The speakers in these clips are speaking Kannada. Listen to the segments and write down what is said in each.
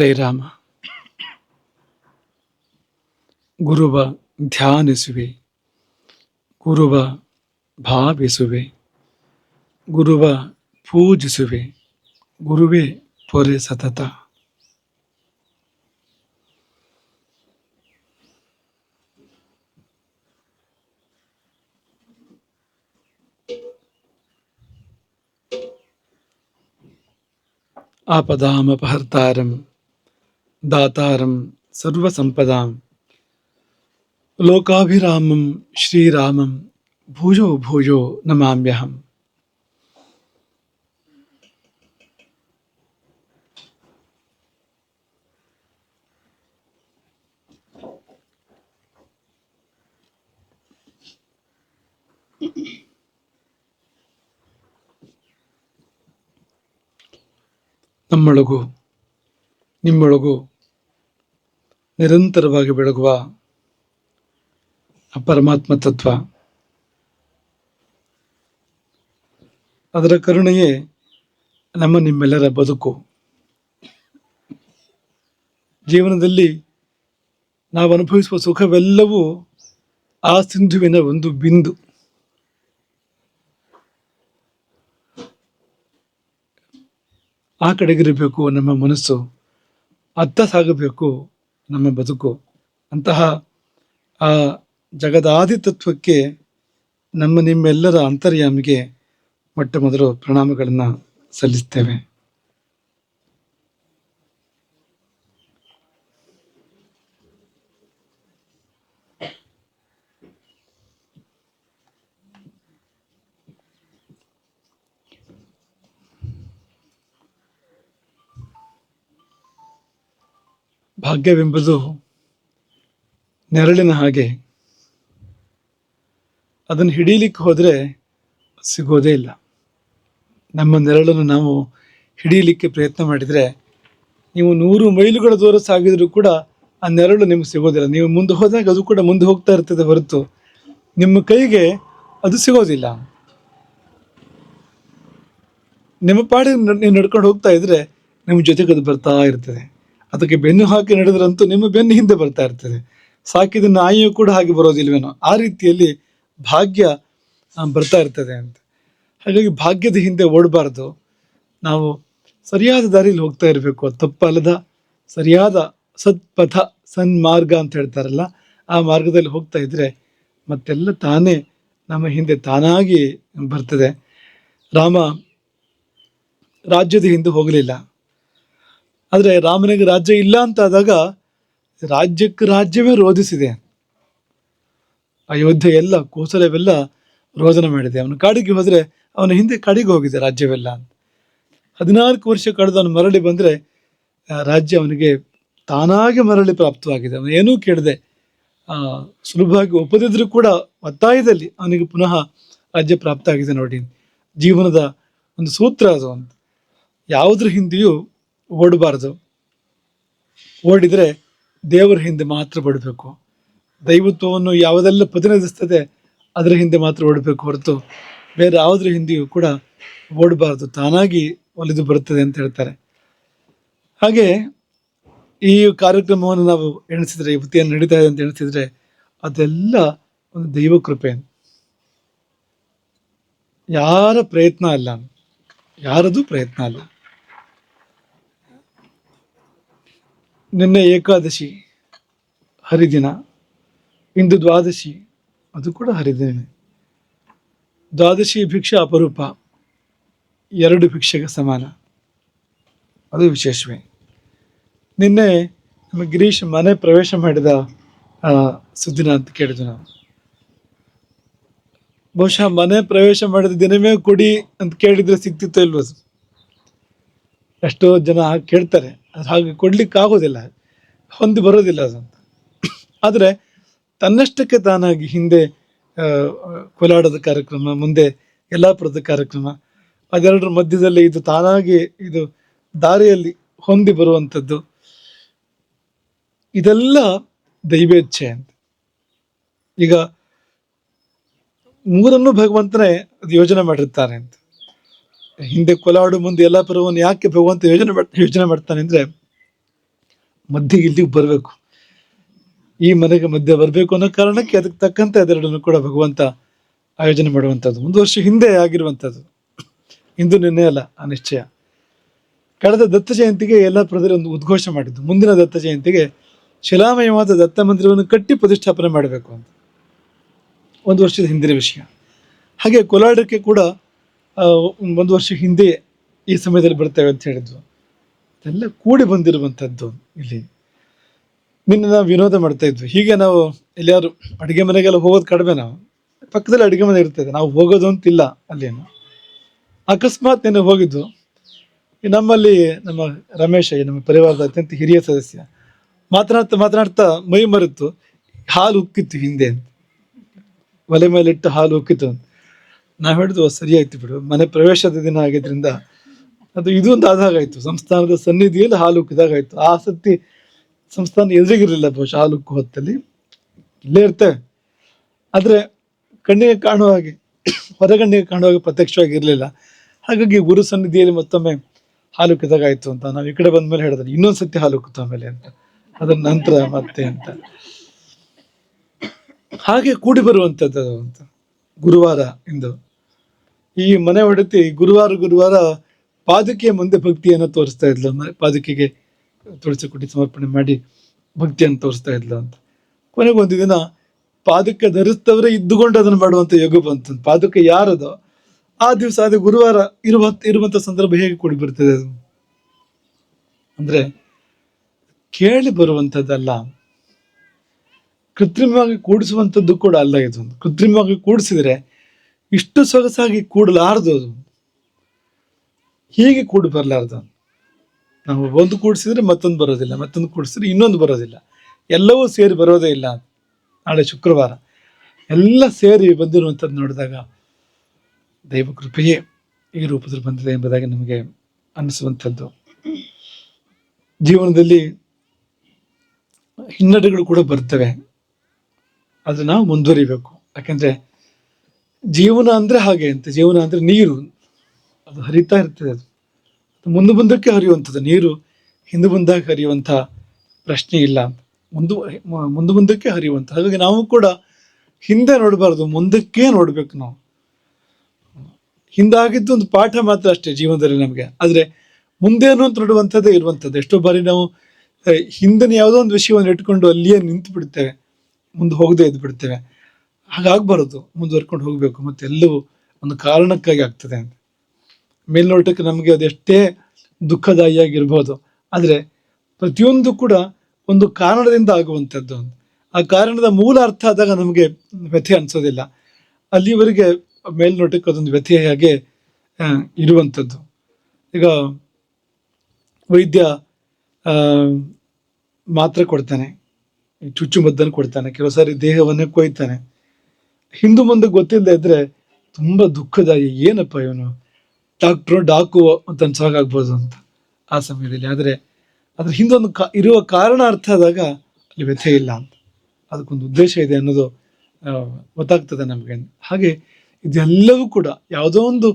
हरे राम गुरुव ध्यान सुबे गुरुव भाव सुबे गुरुव पूज सुबे गुरुवे पोरे सतता आपदामपहर्तारम् దాతారం సర్వసంపద. లోకాభిరామం శ్రీరామం భూజో భూజో నమామ్యహం. ನಮ್ಮೊಳಗು ನಿಮ್ಮೊಳಗು ನಿರಂತರವಾಗಿ ಬೆಳಗುವ ಪರಮಾತ್ಮ ತತ್ವ. ಅದರ ಕರುಣೆಯೇ ನಮ್ಮ ನಿಮ್ಮೆಲ್ಲರ ಬದುಕು. ಜೀವನದಲ್ಲಿ ನಾವು ಅನುಭವಿಸುವ ಸುಖವೆಲ್ಲವೂ ಆ ಸಿಂಧುವಿನ ಒಂದು ಬಿಂದು. ಆ ಕಡೆಗಿರಬೇಕು ನಮ್ಮ ಮನಸ್ಸು, ಅತ್ತ ಸಾಗಬೇಕು ನಮ್ಮ ಬದುಕು. ಅಂತಹ ಆ ಜಗದಾದಿ ತತ್ವಕ್ಕೆ ನಮ್ಮ ನಿಮ್ಮೆಲ್ಲರ ಅಂತರ್ಯಾಮಿಗೆ ಮೊಟ್ಟ ಮೊದಲು ಪ್ರಣಾಮಗಳನ್ನು ಸಲ್ಲಿಸ್ತೇವೆ. ಭಾಗ್ಯವೆಂಬುದು ನೆರಳಿನ ಹಾಗೆ. ಅದನ್ನು ಹಿಡೀಲಿಕ್ಕೆ ಹೋದರೆ ಸಿಗೋದೇ ಇಲ್ಲ. ನಮ್ಮ ನೆರಳನ್ನು ನಾವು ಹಿಡೀಲಿಕ್ಕೆ ಪ್ರಯತ್ನ ಮಾಡಿದರೆ ನೀವು ನೂರು ಮೈಲುಗಳ ದೂರ ಸಾಗಿದರೂ ಕೂಡ ಆ ನೆರಳು ನಿಮ್ಗೆ ಸಿಗೋದಿಲ್ಲ. ನೀವು ಮುಂದೆ ಹೋದಾಗ ಅದು ಕೂಡ ಮುಂದೆ ಹೋಗ್ತಾ ಇರ್ತದೆ ಹೊರತು ನಿಮ್ಮ ಕೈಗೆ ಅದು ಸಿಗೋದಿಲ್ಲ. ನಿಮ್ಮ ಪಾಡಿ ನೀವು ನಡ್ಕೊಂಡು ಹೋಗ್ತಾ ಇದ್ರೆ ನಿಮ್ಮ ಜೊತೆಗೆ ಅದು ಬರ್ತಾ ಇರ್ತದೆ. ಅದಕ್ಕೆ ಬೆನ್ನು ಹಾಕಿ ನಡೆದ್ರಂತೂ ನಿಮ್ಮ ಬೆನ್ನು ಹಿಂದೆ ಬರ್ತಾ ಇರ್ತದೆ. ಸಾಕಿದ ನಾಯಿಯೂ ಕೂಡ ಹಾಗೆ ಬರೋದಿಲ್ವೇನೋ, ಆ ರೀತಿಯಲ್ಲಿ ಭಾಗ್ಯ ಬರ್ತಾ ಇರ್ತದೆ ಅಂತ. ಹಾಗಾಗಿ ಭಾಗ್ಯದ ಹಿಂದೆ ಓಡಬಾರ್ದು. ನಾವು ಸರಿಯಾದ ದಾರಿಯಲ್ಲಿ ಹೋಗ್ತಾ ಇರಬೇಕು ತಪ್ಪಲ್ಲದ ಸರಿಯಾದ ಸತ್ಪಥ ಸನ್ಮಾರ್ಗ ಅಂತ ಹೇಳ್ತಾರಲ್ಲ, ಆ ಮಾರ್ಗದಲ್ಲಿ ಹೋಗ್ತಾ ಇದ್ರೆ ಮತ್ತೆಲ್ಲ ತಾನೇ ನಮ್ಮ ಹಿಂದೆ ತಾನಾಗಿ ಬರ್ತದೆ. ರಾಮ ರಾಜ್ಯದ ಹಿಂದೆ ಹೋಗಲಿಲ್ಲ. ಆದರೆ ರಾಮನಿಗೆ ರಾಜ್ಯ ಇಲ್ಲ ಅಂತ ಆದಾಗ ರಾಜ್ಯಕ್ಕೆ ರಾಜ್ಯವೇ ರೋಧಿಸಿದೆ. ಅಯೋಧ್ಯೆ ಎಲ್ಲ, ಕೋಸಲವೆಲ್ಲ ರೋದನ ಮಾಡಿದೆ. ಅವನು ಕಾಡಿಗೆ ಹೋದರೆ ಅವನ ಹಿಂದೆ ಕಾಡಿಗೆ ಹೋಗಿದೆ ರಾಜ್ಯವೆಲ್ಲ ಅಂತ. ಹದಿನಾಲ್ಕು ವರ್ಷ ಕಳೆದು ಅವನು ಮರಳಿ ಬಂದರೆ ರಾಜ್ಯ ಅವನಿಗೆ ತಾನಾಗೆ ಮರಳಿ ಪ್ರಾಪ್ತವಾಗಿದೆ. ಅವನು ಏನೂ ಕೇಳದೆ ಸುಲಭವಾಗಿ ಒಪ್ಪದಿದ್ರೂ ಕೂಡ ಒತ್ತಾಯದಲ್ಲಿ ಅವನಿಗೆ ಪುನಃ ರಾಜ್ಯ ಪ್ರಾಪ್ತ ಆಗಿದೆ ನೋಡಿ. ಜೀವನದ ಒಂದು ಸೂತ್ರ ಅದು ಒಂದು ಯಾವುದ್ರ ಹಿಂದೆಯೂ ಓಡಬಾರ್ದು. ಓಡಿದರೆ ದೇವರ ಹಿಂದೆ ಮಾತ್ರ ಓಡಬೇಕು. ದೈವತ್ವವನ್ನು ಯಾವುದೆಲ್ಲ ಪ್ರತಿನಿಧಿಸ್ತದೆ ಅದರ ಹಿಂದೆ ಮಾತ್ರ ಓಡಬೇಕು ಹೊರತು ಬೇರೆ ಯಾವುದ್ರ ಹಿಂದೆಯೂ ಕೂಡ ಓಡಬಾರ್ದು. ತಾನಾಗಿ ಒಲಿದು ಬರುತ್ತದೆ ಅಂತ ಹೇಳ್ತಾರೆ. ಹಾಗೆ ಈ ಕಾರ್ಯಕ್ರಮವನ್ನು ನಾವು ಎಣಿಸಿದರೆ ಯುವತಿಯನ್ನು ನಡೀತಾ ಇದೆ ಅಂತ ಎಣಿಸಿದ್ರೆ ಅದೆಲ್ಲ ಒಂದು ದೈವ ಕೃಪೆ. ಯಾರ ಪ್ರಯತ್ನ ಅಲ್ಲ ಯಾರದು ಪ್ರಯತ್ನ ಅಲ್ಲ ನಿನ್ನೆ ಏಕಾದಶಿ, ಹರಿದಿನ, ಇಂದು ದ್ವಾದಶಿ, ಅದು ಕೂಡ ಹರಿದಿನ. ದ್ವಾದಶಿ ಭಿಕ್ಷೆ ಅಪರೂಪ, ಎರಡು ಭಿಕ್ಷೆಗೆ ಸಮಾನ. ಅದು ವಿಶೇಷವೇ. ನಿನ್ನೆ ನಮ್ಮ ಗಿರೀಶ್ ಮನೆ ಪ್ರವೇಶ ಮಾಡಿದ ಸುದ್ದಿನ ಅಂತ ಕೇಳಿದ್ವಿ ನಾವು. ಬಹುಶಃ ಮನೆ ಪ್ರವೇಶ ಮಾಡಿದ ದಿನವೇ ಕೊಡಿ ಅಂತ ಕೇಳಿದ್ರೆ ಸಿಗ್ತಿತ್ತೋ ಇಲ್ವೋ? ಎಷ್ಟೋ ಜನ ಕೇಳ್ತಾರೆ. ಅದು ಹಾಗೆ ಕೊಡ್ಲಿಕ್ಕೆ ಆಗೋದಿಲ್ಲ. ಹೊಂದಿ ಬರೋದಿಲ್ಲ ಅದಂತ ಆದರೆ ತನ್ನಷ್ಟಕ್ಕೆ ತಾನಾಗಿ ಹಿಂದೆ ಕೋಲಾಡದ ಕಾರ್ಯಕ್ರಮ, ಮುಂದೆ ಯಲ್ಲಾಪುರದ ಕಾರ್ಯಕ್ರಮ, ಅದೆರಡರ ಮಧ್ಯದಲ್ಲಿ ಇದು ತಾನಾಗಿ ಇದು ದಾರಿಯಲ್ಲಿ ಹೊಂದಿ ಬರುವಂಥದ್ದು. ಇದೆಲ್ಲ ದೈವೇಚ್ಛೆ ಅಂತ. ಈಗ ಮೂರನ್ನು ಭಗವಂತನೇ ಅದು ಯೋಜನೆ ಮಾಡಿರ್ತಾರೆ ಅಂತ. ಹಿಂದೆ ಕೊಲಾಡು ಮುಂದೆ ಎಲ್ಲ ಪರ್ವವನ್ನು ಯಾಕೆ ಭಗವಂತ ಯೋಜನೆ ಯೋಜನೆ ಮಾಡ್ತಾನೆ ಅಂದ್ರೆ ಮಧ್ಯೆ ಇಲ್ಲಿಗೆ ಬರಬೇಕು. ಈ ಮನೆಗೆ ಮಧ್ಯೆ ಬರಬೇಕು ಅನ್ನೋ ಕಾರಣಕ್ಕೆ ಅದಕ್ಕೆ ತಕ್ಕಂತೆ ಅದೆರಡನ್ನು ಕೂಡ ಭಗವಂತ ಆಯೋಜನೆ ಮಾಡುವಂಥದ್ದು. ಒಂದು ವರ್ಷ ಹಿಂದೆ ಆಗಿರುವಂಥದ್ದು. ಇಂದು ನಿನ್ನೆ ಅಲ್ಲ, ಆ ನಿಶ್ಚಯ. ಕಳೆದ ದತ್ತ ಜಯಂತಿಗೆ ಎಲ್ಲ ಪ್ರದರ್ ಒಂದು ಉದ್ಘೋಷ ಮಾಡಿದ್ದು. ಮುಂದಿನ ದತ್ತ ಜಯಂತಿಗೆ ಶಿಲಾಮಯವಾದ ದತ್ತ ಮಂದಿರವನ್ನು ಕಟ್ಟಿ ಪ್ರತಿಷ್ಠಾಪನೆ ಮಾಡಬೇಕು ಅಂತ. ಒಂದು ವರ್ಷದ ಹಿಂದಿನ ವಿಷಯ. ಹಾಗೆ ಕೋಲಾಡಕ್ಕೆ ಕೂಡ ಒಂದು ವರ್ಷ ಹಿಂದೆ ಈ ಸಮಯದಲ್ಲಿ ಬರ್ತೇವೆ ಅಂತ ಹೇಳಿದ್ವು ಎಲ್ಲ ಕೂಡಿ ಬಂದಿರುವಂಥದ್ದು ಇಲ್ಲಿ. ನಿನ್ನೆ ನಾವು ವಿನೋದ ಮಾಡ್ತಾ ಇದ್ವಿ. ಹೀಗೆ ನಾವು ಎಲ್ಲಿಯಾರು ಅಡುಗೆ ಮನೆಗೆಲ್ಲ ಹೋಗೋದು ಕಡಿಮೆ ನಾವು. ಪಕ್ಕದಲ್ಲಿ ಅಡುಗೆ ಮನೆ ಇರ್ತದೆ. ನಾವು ಹೋಗೋದು ಅಂತಿಲ್ಲ ಅಲ್ಲೇನು. ಅಕಸ್ಮಾತ್ ನೆನೆ ಹೋಗಿದ್ದು. ನಮ್ಮಲ್ಲಿ ನಮ್ಮ ರಮೇಶ, ನಮ್ಮ ಪರಿವಾರದ ಅತ್ಯಂತ ಹಿರಿಯ ಸದಸ್ಯ ಮಾತನಾಡ್ತಾ ಮಾತನಾಡ್ತಾ ಮೈ ಮರೆತು ಹಾಲು ಉಕ್ಕಿತ್ತು ಹಿಂದೆ ಅಂತ. ಒಲೆ ಮೇಲೆ ಇಟ್ಟು ಹಾಲು ಉಕ್ಕಿತ್ತು ಅಂತ. ನಾವು ಹೇಳಿದ್ವು ಸರಿ ಆಯ್ತು ಬಿಡು. ಮನೆ ಪ್ರವೇಶದ ದಿನ ಆಗಿದ್ರಿಂದ ಅದು ಇದು ಒಂದು ಆದಾಗಾಯ್ತು. ಸಂಸ್ಥಾನದ ಸನ್ನಿಧಿಯಲ್ಲಿ ಹಾಲು ಆಯ್ತು ಆ ಸತಿ ಸಂಸ್ಥಾನ ಎದುರಿಗಿರಲಿಲ್ಲ ಬಹುಶಃ ಹಾಲು ಉಕ್ಕು ಹೊತ್ತಲ್ಲಿ. ಇಲ್ಲೇ ಇರ್ತೆ. ಆದರೆ ಕಣ್ಣಿಗೆ ಕಾಣುವ ಹಾಗೆ, ಹೊರಗಣ್ಣಿಗೆ ಕಾಣುವ ಹಾಗೆ ಪ್ರತ್ಯಕ್ಷವಾಗಿ ಇರಲಿಲ್ಲ. ಹಾಗಾಗಿ ಗುರು ಸನ್ನಿಧಿಯಲ್ಲಿ ಮತ್ತೊಮ್ಮೆ ಹಾಲು ಆಯ್ತು ಅಂತ ನಾವು ಈ ಕಡೆ ಬಂದ ಮೇಲೆ ಹೇಳಿದ್ರೆ ಇನ್ನೊಂದು ಸತಿ ಹಾಲು ಕುತ್ತ ಆಮೇಲೆ ಅಂತ. ಅದರ ನಂತರ ಮತ್ತೆ ಅಂತ. ಹಾಗೆ ಕೂಡಿ ಬರುವಂಥದ್ದು ಅಂತ. ಗುರುವಾರ ಇಂದು. ಈ ಮನೆ ಒಡತಿ ಗುರುವಾರ ಗುರುವಾರ ಪಾದುಕೆಯ ಮುಂದೆ ಭಕ್ತಿಯನ್ನು ತೋರಿಸ್ತಾ ಇದ್ಲು. ಪಾದುಕೆಗೆ ತುಳಸಿ ಕುಟಿ ಸಮರ್ಪಣೆ ಮಾಡಿ ಭಕ್ತಿಯನ್ನು ತೋರಿಸ್ತಾ ಇದ್ಲು ಅಂತ. ಕೊನೆಗೊಂದು ದಿನ ಪಾದಕ್ಕೆ ಧರಿಸ್ತವರೇ ಇದ್ದುಕೊಂಡು ಅದನ್ನು ಮಾಡುವಂತ ಯೋಗ ಬಂತು. ಪಾದಕ್ಕೆ ಯಾರದೋ? ಆ ದಿವಸ ಅದೇ ಗುರುವಾರ ಇರುವ ಇರುವಂತ ಸಂದರ್ಭ ಹೇಗೆ ಕೂಡಿ ಬರ್ತದೆ ಅದು? ಅಂದ್ರೆ ಕೇಳಿ ಬರುವಂಥದ್ದಲ್ಲ ಕೃತ್ರಿಮವಾಗಿ ಕೂಡಿಸುವಂಥದ್ದು ಕೂಡ ಅಲ್ಲ ಇದು. ಕೃತ್ರಿಮವಾಗಿ ಕೂಡಿಸಿದ್ರೆ ಇಷ್ಟು ಸೊಗಸಾಗಿ ಕೂಡಲಾರದು ಹೀಗೆ ಕೂಡಿ ಬರಲಾರ್ದು ನಾವು ಒಂದು ಕೂಡಿಸಿದ್ರೆ ಮತ್ತೊಂದು ಬರೋದಿಲ್ಲ, ಮತ್ತೊಂದು ಕೂಡಿಸಿದ್ರೆ ಇನ್ನೊಂದು ಬರೋದಿಲ್ಲ. ಎಲ್ಲವೂ ಸೇರಿ ಬರೋದೇ ಇಲ್ಲ ನಾಳೆ ಶುಕ್ರವಾರ ಎಲ್ಲ ಸೇರಿ ಬಂದಿರುವಂಥದ್ದು ನೋಡಿದಾಗ ದೈವ ಕೃಪೆಯೇ ಈ ರೂಪದಲ್ಲಿ ಬಂದಿದೆ ಎಂಬುದಾಗಿ ನಮಗೆ ಅನ್ನಿಸುವಂಥದ್ದು. ಜೀವನದಲ್ಲಿ ಹಿನ್ನಡೆಗಳು ಕೂಡ ಬರ್ತವೆ. ಆದರೆ ನಾವು ಮುಂದುವರಿಬೇಕು. ಯಾಕಂದ್ರೆ ಜೀವನ ಅಂದ್ರೆ ಹಾಗೆ ಅಂತ, ಜೀವನ ಅಂದ್ರೆ ನೀರು. ಅದು ಹರಿತಾ ಇರ್ತದೆ ಅದು. ಮುಂದೆ ಮುಂದಕ್ಕೆ ಹರಿಯುವಂಥದ್ದು, ನೀರು ಹಿಂದೆ ಮುಂದಾಗಿ ಹರಿಯುವಂಥ ಪ್ರಶ್ನೆ ಇಲ್ಲ. ಮುಂದೆ ಮುಂದು ಮುಂದೆ ಮುಂದಕ್ಕೆ ಹರಿಯುವಂಥ ಹಾಗಾಗಿ ನಾವು ಕೂಡ ಹಿಂದೆ ನೋಡಬಾರ್ದು, ಮುಂದಕ್ಕೆ ನೋಡಬೇಕು ನಾವು. ಹಿಂದಾಗಿದ್ದು ಒಂದು ಪಾಠ ಮಾತ್ರ ಅಷ್ಟೇ ಜೀವನದಲ್ಲಿ ನಮಗೆ. ಆದರೆ ಮುಂದೇನು ಅಂತ ನೋಡುವಂಥದ್ದೇ ಇರುವಂಥದ್ದು. ಎಷ್ಟೋ ಬಾರಿ ನಾವು ಹಿಂದಿನ ಯಾವುದೋ ಒಂದು ವಿಷಯವನ್ನು ಇಟ್ಕೊಂಡು ಅಲ್ಲಿಯೇ ನಿಂತು ಬಿಡ್ತೇವೆ ಮುಂದೆ ಹೋಗದೆ ಇದ್ದು ಬಿಡ್ತೇವೆ ಹಾಗಾಗಬಾರದು. ಮುಂದುವರ್ಕೊಂಡು ಹೋಗಬೇಕು. ಮತ್ತೆ ಎಲ್ಲವೂ ಒಂದು ಕಾರಣಕ್ಕಾಗಿ ಆಗ್ತದೆ ಅಂತ. ಮೇಲ್ನೋಟಕ್ಕೆ ನಮಗೆ ಅದೆಷ್ಟೇ ದುಃಖದಾಯಿಯಾಗಿರ್ಬೋದು. ಆದರೆ ಪ್ರತಿಯೊಂದು ಕೂಡ ಒಂದು ಕಾರಣದಿಂದ ಆಗುವಂಥದ್ದು ಅಂತ. ಆ ಕಾರಣದ ಮೂಲ ಅರ್ಥ ಆದಾಗ ನಮಗೆ ವ್ಯಥೆ ಅನಿಸೋದಿಲ್ಲ. ಅಲ್ಲಿವರೆಗೆ ಮೇಲ್ನೋಟಕ್ಕೆ ಅದೊಂದು ವ್ಯಥೆಯಾಗೆ ಇರುವಂಥದ್ದು. ಈಗ ವೈದ್ಯ ಮಾತ್ರೆ ಕೊಡ್ತಾನೆ. ಚುಚ್ಚುಮದ್ದನ್ನು ಕೊಡ್ತಾನೆ. ಕೆಲವು ಸಾರಿ ದೇಹವನ್ನೇ ಕೊಯ್ತಾನೆ. ಹಿಂದು ಮುಂದೆ ಗೊತ್ತಿಲ್ಲದೆ ಇದ್ರೆ ತುಂಬಾ ದುಃಖದಾಯಿ ಏನಪ್ಪ ಇವನು? ಡಾಕ್ಟ್ರು ಡಾಕು ಅಂತ ಅನ್ಸೋಕಾಗ್ಬೋದು ಅಂತ ಆ ಸಮಯದಲ್ಲಿ. ಆದರೆ ಅದ್ರ ಹಿಂದೊಂದು ಕಾ, ಇರುವ ಕಾರಣ ಅರ್ಥ ಆದಾಗ ಅಲ್ಲಿ ವ್ಯಥೆ ಇಲ್ಲ ಅಂತ. ಅದಕ್ಕೊಂದು ಉದ್ದೇಶ ಇದೆ ಅನ್ನೋದು ಗೊತ್ತಾಗ್ತದೆ ನಮಗೆ. ಹಾಗೆ ಇದೆಲ್ಲವೂ ಕೂಡ ಯಾವುದೋ ಒಂದು